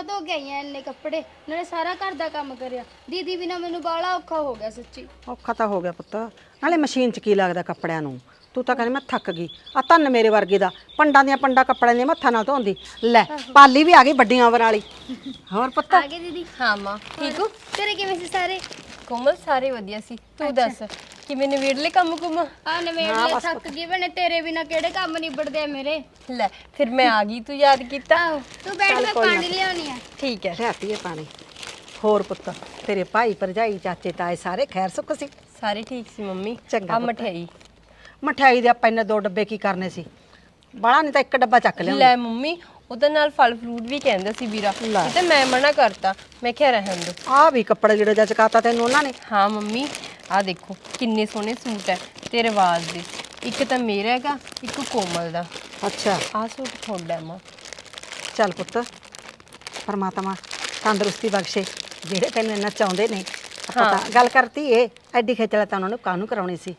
ਮਸਾ ਧੋ ਕੇ ਆਈਆਂ ਇੰਨੇ ਕੱਪੜੇ। ਨਾਲੇ ਸਾਰਾ ਘਰ ਦਾ ਕੰਮ ਕਰਿਆ। ਦੀਦੀ ਬਿਨਾ ਮੈਨੂੰ ਬਾਲਾ ਔਖਾ ਹੋ ਗਿਆ ਸੱਚੀ। ਔਖਾ ਤਾਂ ਹੋ ਗਿਆ ਪੁੱਤ। ਨਾਲੇ ਮਸ਼ੀਨ 'ਚ ਕੀ ਲੱਗਦਾ ਕੱਪੜਿਆਂ ਨੂੰ? ਤੂੰ ਤਾਂ ਕਹਿੰਦੀ ਮੈਂ ਥੱਕ ਗਈ। ਆ ਧੰਨ ਮੇਰੇ ਵਰਗੇ ਦਾ। ਪੰਡਾਂ ਦੀਆਂ ਪੰਡਾਂ ਕੱਪੜਿਆਂ ਦੀਆਂ ਮੱਥਾ ਨਾਲ ਧੋਂਦੀ। ਲੈ ਪਾਲੀ ਵੀ ਆ ਗਈ ਵੱਡੀਆਂ ਉਮਰ ਵਾਲੀ। ਹੋਰ ਪੁੱਤ? ਆ ਗਏ ਦੀਦੀ। ਹਾਂ ਮਾਂ ਠੀਕ ਹੋ? ਤੇਰੇ ਕਿਵੇਂ ਸੀ ਸਾਰੇ? ਕੋਮਲ ਸਾਰੇ ਵਧੀਆ ਸੀ। ਤੂੰ ਦੱਸ। ਕਿਵੇਂ ਨਿਬੇੜਲੇ ਕੰਮ ਕੁਮ? ਆ ਨਵੇੜ ਲੈ ਥੱਕ ਗਈ ਬਣੇ ਤੇਰੇ ਬਿਨਾ ਕਿਹੜੇ ਕੰਮ ਨਿਬੜਦੇ ਆ ਮੇਰੇ? ਲੈ ਫਿਰ ਮੈਂ ਆ ਗਈ ਤੂੰ ਯਾਦ ਕੀਤਾ? ਆਹੋ ਤੂੰ ਬੈਠ ਮੈਂ ਪਾਣੀ ਲਿਆਉਣੀ ਆ। ਠੀਕ ਹੈ। ਲਿਆਤੀ ਹੈ ਪਾਣੀ। ਹੋਰ ਪੁੱਤ ਤੇਰੇ ਭਾਈ ਭਰਜਾਈ ਚਾਚੇ ਤਾਏ ਸਾਰੇ ਖੈਰ ਸੁੱਖ ਸੀ? ਸਾਰੇ ਠੀਕ ਸੀ ਮੰਮੀ। ਚੰਗਾ ਆ ਪੁੱਤ। ਮਠਿਆਈ। ਮਠਿਆਈ ਦੇ ਆਪਾਂ ਇੰਨੇ ਦੋ ਡੱਬੇ ਕੀ ਕਰਨੇ ਸੀ? ਬਾਲਾ ਨਹੀਂ ਤਾਂ ਇੱਕ ਡੱਬਾ ਚੱਕ ਲਿਆ ਲੈ ਮੰਮੀ ਉਹ ਤਾਂ ਨਾਲ ਫਲ ਫਰੂਟ ਵੀ ਕਹਿੰਦਾ ਸੀ ਵੀਰਾ। ਇਹ ਤਾਂ ਮੈਂ ਮਨਾ ਕਰਤਾ। ਮੈਂ ਕਿਹਾ ਰਹਿਣ ਦੋ। ਆ ਵੀ ਕੱਪੜੇ ਜਿਹੜੇ ਜਾ ਚਕਾਤਾ ਤੈਨੂੰ ਉਹਨਾਂ ਨੇ। ਹਾਂ ਮੰਮੀ ਆ ਦੇਖੋ ਕਿੰਨੇ ਸੋਹਣੇ ਸੂਟ ਹੈ ਤੇ ਰਿਵਾਜ ਦੇ। ਇੱਕ ਤਾਂ ਮੇਰਾ ਹੈਗਾ ਇੱਕ ਕੋਮਲ ਦਾ। ਅੱਛਾ। ਆਹ ਸੂਟ ਤੁਹਾਡਾ ਮਾਂ। ਚੱਲ ਪੁੱਤ ਪਰਮਾਤਮਾ ਤੰਦਰੁਸਤੀ ਬਖਸ਼ੇ। ਜਿਹੜੇ ਤੈਨੂੰ ਇੰਨਾ ਚਾਹੁੰਦੇ ਨੇ ਆਪਾਂ ਤਾਂ ਗੱਲ ਕਰਤੀ ਏ ਐਡੀ ਖੇਚਲਾ ਤਾਂ ਉਹਨਾਂ ਨੂੰ ਕਾਹਨੂੰ ਕਰਾਉਣੀ ਸੀ?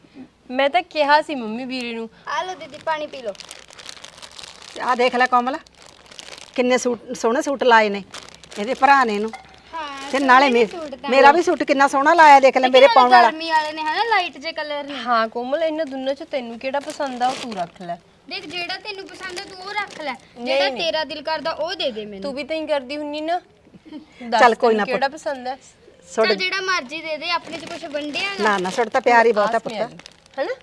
ਮੈਂ ਤਾਂ ਕਿਹਾ ਸੀ ਮੰਮੀ ਵੀਰੇ ਨੂੰ। ਆ ਲਓ ਦੀਦੀ ਪਾਣੀ ਪੀ ਲਓ। ਆ ਦੇਖ ਲੈ ਕੋਮਲ ਕਿੰਨੇ ਸੂਟ ਸੋਹਣੇ ਸੂਟ ਲਾਏ ਨੇ ਇਹਦੇ ਭਰਾ ਨੇ ਇਹਨੂੰ। ਤੇ ਨਾਲੇ ਮੇ- ਮੇਰਾ ਵੀ ਸੂਟ ਕਿੰਨਾ ਸੋਹਣਾ ਲਾਇਆ ਦੇਖ ਲੈ ਮੇਰੇ ਪਾਉਣ ਵਾਲਾ। ਗਰਮੀ ਵਾਲੇ ਨੇ ਹਨਾ ਲਾਈਟ ਜੇ ਕਲਰ ਨੇ। ਹਾਂ ਕੋਮਲ ਇਹਨਾਂ ਦੋਨਾਂ ਚ ਤੈਨੂੰ ਕਿਹੜਾ ਪਸੰਦ ਆ ਉਹ ਤੂੰ ਰੱਖ ਲੈ। ਦੇਖ ਜਿਹੜਾ ਤੈਨੂੰ ਪਸੰਦ ਹੈ ਤੂੰ ਉਹ ਰੱਖ ਲੈ। ਜਿਹੜਾ ਤੇਰਾ ਦਿਲ ਕਰਦਾ ਉਹ ਦੇ ਦੇ ਮੈਨੂੰ। ਤੂੰ ਵੀ ਤਾਂ ਹੀ ਕਰਦੀ ਹੁੰਨੀ ਨਾ। ਦੱਸ ਚੱਲ ਕੋਈ ਤੈਨੂੰ ਨਾ ਕਿਹੜਾ ਪਸੰਦ ਹੈ ਸੁੱਟ ਚੱਲ ਜਿਹੜਾ ਮਰਜ਼ੀ ਦੇ ਦੇ ਆਪਣੇ ਚ ਕੁਝ ਵੰਡਿਆ ਗਾ। ਨਾ ਨਾ ਸੁੱਟ ਤਾਂ ਪਿਆਰ ਹੀ ਬਹੁਤ ਆ ਪੁੱਤ। ਹਨਾ?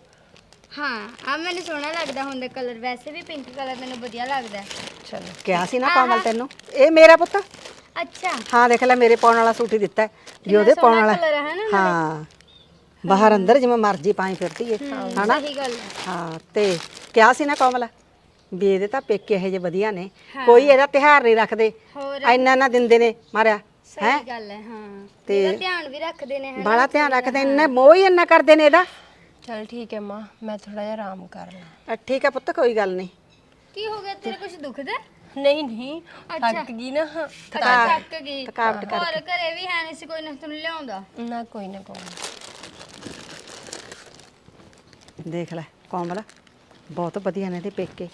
ਹਾਂ ਆ ਮੈਨੂੰ ਸੋਹਣਾ ਲੱਗਦਾ ਹੁੰਦਾ ਕਲਰ ਵੈਸੇ ਵੀ ਪਿੰਕ ਕਲਰ ਮੈਨੂੰ ਵਧੀਆ ਲੱਗਦਾ। ਹੈ। ਚਲੋ। ਕਿਹਾ ਸੀ ਨਾ ਕੋਮਲ ਤੈਨੂੰ। ਇਹ ਮੇਰਾ ਪੁੱਤ। ਅੱਛਾ। ਹਾਂ ਦੇਖ ਲੈ ਮੇਰੇ ਪਾਉਣ ਵਾਲਾ ਸੂਟ ਹੀ ਦਿੱਤਾ ਹੈ, ਵੀ ਉਹਦੇ ਪਾਉਣ ਵਾਲਾ ਕਲਰ ਹੈ ਨਾ ਹਾਂ। ਬਾਹਰ ਅੰਦਰ ਜਿਵੇਂ ਮਰਜ਼ੀ ਪਾਈ ਫਿਰਦੀ ਏ ਹਨਾ? ਸਹੀ ਗੱਲ ਹੈ। ਹਾਂ ਤੇ ਕਿਹਾ ਸੀ ਨਾ ਕੋਮਲ? ਵੀ ਇਹਦੇ ਤਾਂ ਪੇਕੇ ਇਹ ਜੇ ਵਧੀਆ ਨੇ। ਕੋਈ ਇਹਦਾ ਤਿਹਾਰ ਨਹੀਂ ਰੱਖਦੇ। ਹੋਰ। ਇੰਨਾ ਨਾ ਦਿੰਦੇ ਨੇ ਮਾਰਿਆ ਹੈ? ਸਹੀ ਗੱਲ ਹੈ ਹਾਂ। ਤੇ ਇਹਦਾ ਧਿਆਨ ਵੀ ਰੱਖਦੇ ਨੇ ਹਨਾ? ਬੜਾ ਧਿਆਨ ਰੱਖਦੇ ਇੰਨਾ ਮੋਹ ਹੀ ਇੰਨਾ ਕਰਦੇ ਨੇ ਇਹਦਾ। ਚਲ ਠੀਕ ਹੈ ਮਾਂ ਮੈਂ ਥੋੜਾ ਜਿਹਾ ਆਰਾਮ ਕਰ ਲਾਂ। ਅ, ਠੀਕ ਹੈ ਪੁੱਤ ਕੋਈ ਗੱਲ ਨਹੀਂ। ਕੀ ਹੋ ਗਿਆ ਤੇਰੇ ਕੁਝ ਦੁਖਦਾ ਨਹੀਂ ਨਹੀਂ ਅੱਛਾ। ਥੱਕ ਗਈ ਨਾ ਥਕਾ ਥੱਕ ਗਈ। ਥਕਾਵਟ ਹੋਰ ਘਰੇ ਵੀ ਹੈ ਨਹੀਂ ਸੀ ਕੋਈ ਨਾ ਤੈਨੂੰ ਲਿਆਉਂਦਾ? ਨਾ ਕੋਈ ਨਾ ਕੋਈ। ਦੇਖ ਲੈ ਕੋਮਲ ਬਹੁਤ ਵਧੀਆ ਨੇ ਇਹਦੇ ਪੇਕੇ।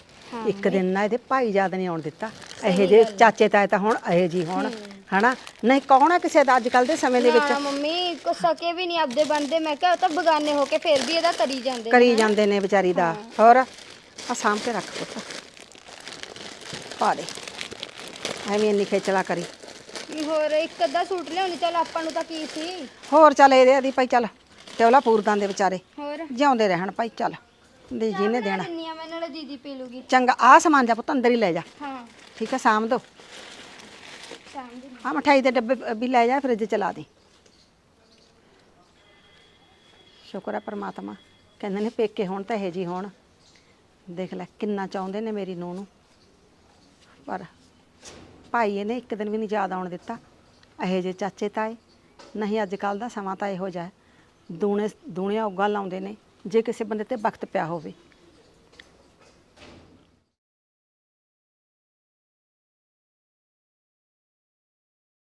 ਇੱਕ ਦਿਨ ਨਾ ਇਹਦੇ ਭਾਈ ਜਾਦ ਨਹੀਂ ਆਉਣ ਦਿੱਤਾ। ਇਹੋ ਜਿਹੇ ਚਾਚੇ ਤਾਏ ਤਾਂ ਹੁਣ ਇਹੋ ਜੀ ਹੁਣ ਹਨਾ? ਨਹੀਂ ਕੌਣ ਆ ਕਿਸੇ ਦਾ ਅੱਜ ਕੱਲ ਦੇ ਸਮੇਂ ਦੇ ਵਿੱਚ? ਨਾ ਮੰਮੀ ਕੋ ਸਕੇ ਵੀ ਨਹੀਂ ਆਪਦੇ ਬੰਦੇ ਮੈਂ ਕਿਹਾ ਉਹ ਤਾਂ ਬਗਾਨੇ ਹੋ ਕੇ ਫਿਰ ਵੀ ਇਹਦਾ ਕਰੀ ਜਾਂਦੇ ਕਰੀ ਜਾਂਦੇ ਨੇ ਵਿਚਾਰੀ ਦਾ। ਹੋਰ ਆ ਸਾਂਭ ਕੇ ਰੱਖ ਪੁੱਤ। ਪਾ ਦੇ ਐਵੇਂ ਇੰਨੀ ਖੇਚਲਾ ਕਰੀ। ਵੀ ਹੋਰ ਇੱਕ ਅੱਧਾ ਸੂਟ ਲਿਆਉਣੀ। ਚੱਲ ਆਪਾਂ ਨੂੰ ਤਾਂ ਕੀ ਸੀ? ਹੋਰ ਚੱਲ ਇਹਦੇ ਆਦੀ ਭਾਈ ਚੱਲ। ਟੇਵਲਾ ਪੂਰਦਾਂ ਦੇ ਵਿਚਾਰੇ। ਹੋਰ? ਜਿਉਂਦੇ ਰਹਿਣ ਭਾਈ ਚੱਲ। ਦੇ ਜਿਹਨੇ ਦੇਣਾ। ਇੰਨੀਆਂ ਮੈਂ ਨਾਲੇ ਦੀਦੀ ਪੀ ਲੂਗੀ। ਚੰਗਾ ਆ ਸਮਾਨ ਜਾ ਪੁੱਤ ਅੰਦਰ ਹੀ ਲੈ ਜਾ। ਹਾਂ। ਠੀਕ ਹੈ ਸਾਂਭ ਦੋ। ਸ਼ਾਮ ਦੀ ਆ ਮਠਾਈ ਦੇ ਡੱਬੇ ਵੀ ਲੈ ਜਾ ਫ੍ਰਿਜ ਚ ਲਾ ਦੇ। ਸ਼ੁਕਰ ਹੈ ਪਰਮਾਤਮਾ। ਕਹਿੰਦੇ ਨੇ ਪੇਕੇ ਹੋਣ ਤਾਂ ਇਹ ਜੀ ਹੋਣ। ਦੇਖ ਲੈ ਕਿੰਨਾ ਚਾਹੁੰਦੇ ਨੇ ਮੇਰੀ ਨੂੰਹ ਨੂੰ। ਪਰ ਭਾਈ ਇਹਨੇ ਇੱਕ ਦਿਨ ਵੀ ਨਹੀਂ ਯਾਦ ਆਉਣ ਦਿੱਤਾ। ਇਹੋ ਜਿਹੇ ਚਾਚੇ ਤਾਏ, ਨਹੀਂ ਅੱਜ ਕੱਲ ਦਾ ਸਮਾਂ ਤਾਂ ਇਹੋ ਜਿਹਾ ਹੈ। ਦੂਣੇ ਦੂਣਿਆਂ ਉੱਗਾ ਲਾਉਂਦੇ ਨੇ। ਜੇ ਕਿਸੇ ਬੰਦੇ ਤੇ ਵਕਤ ਪਿਆ ਹੋਵੇ।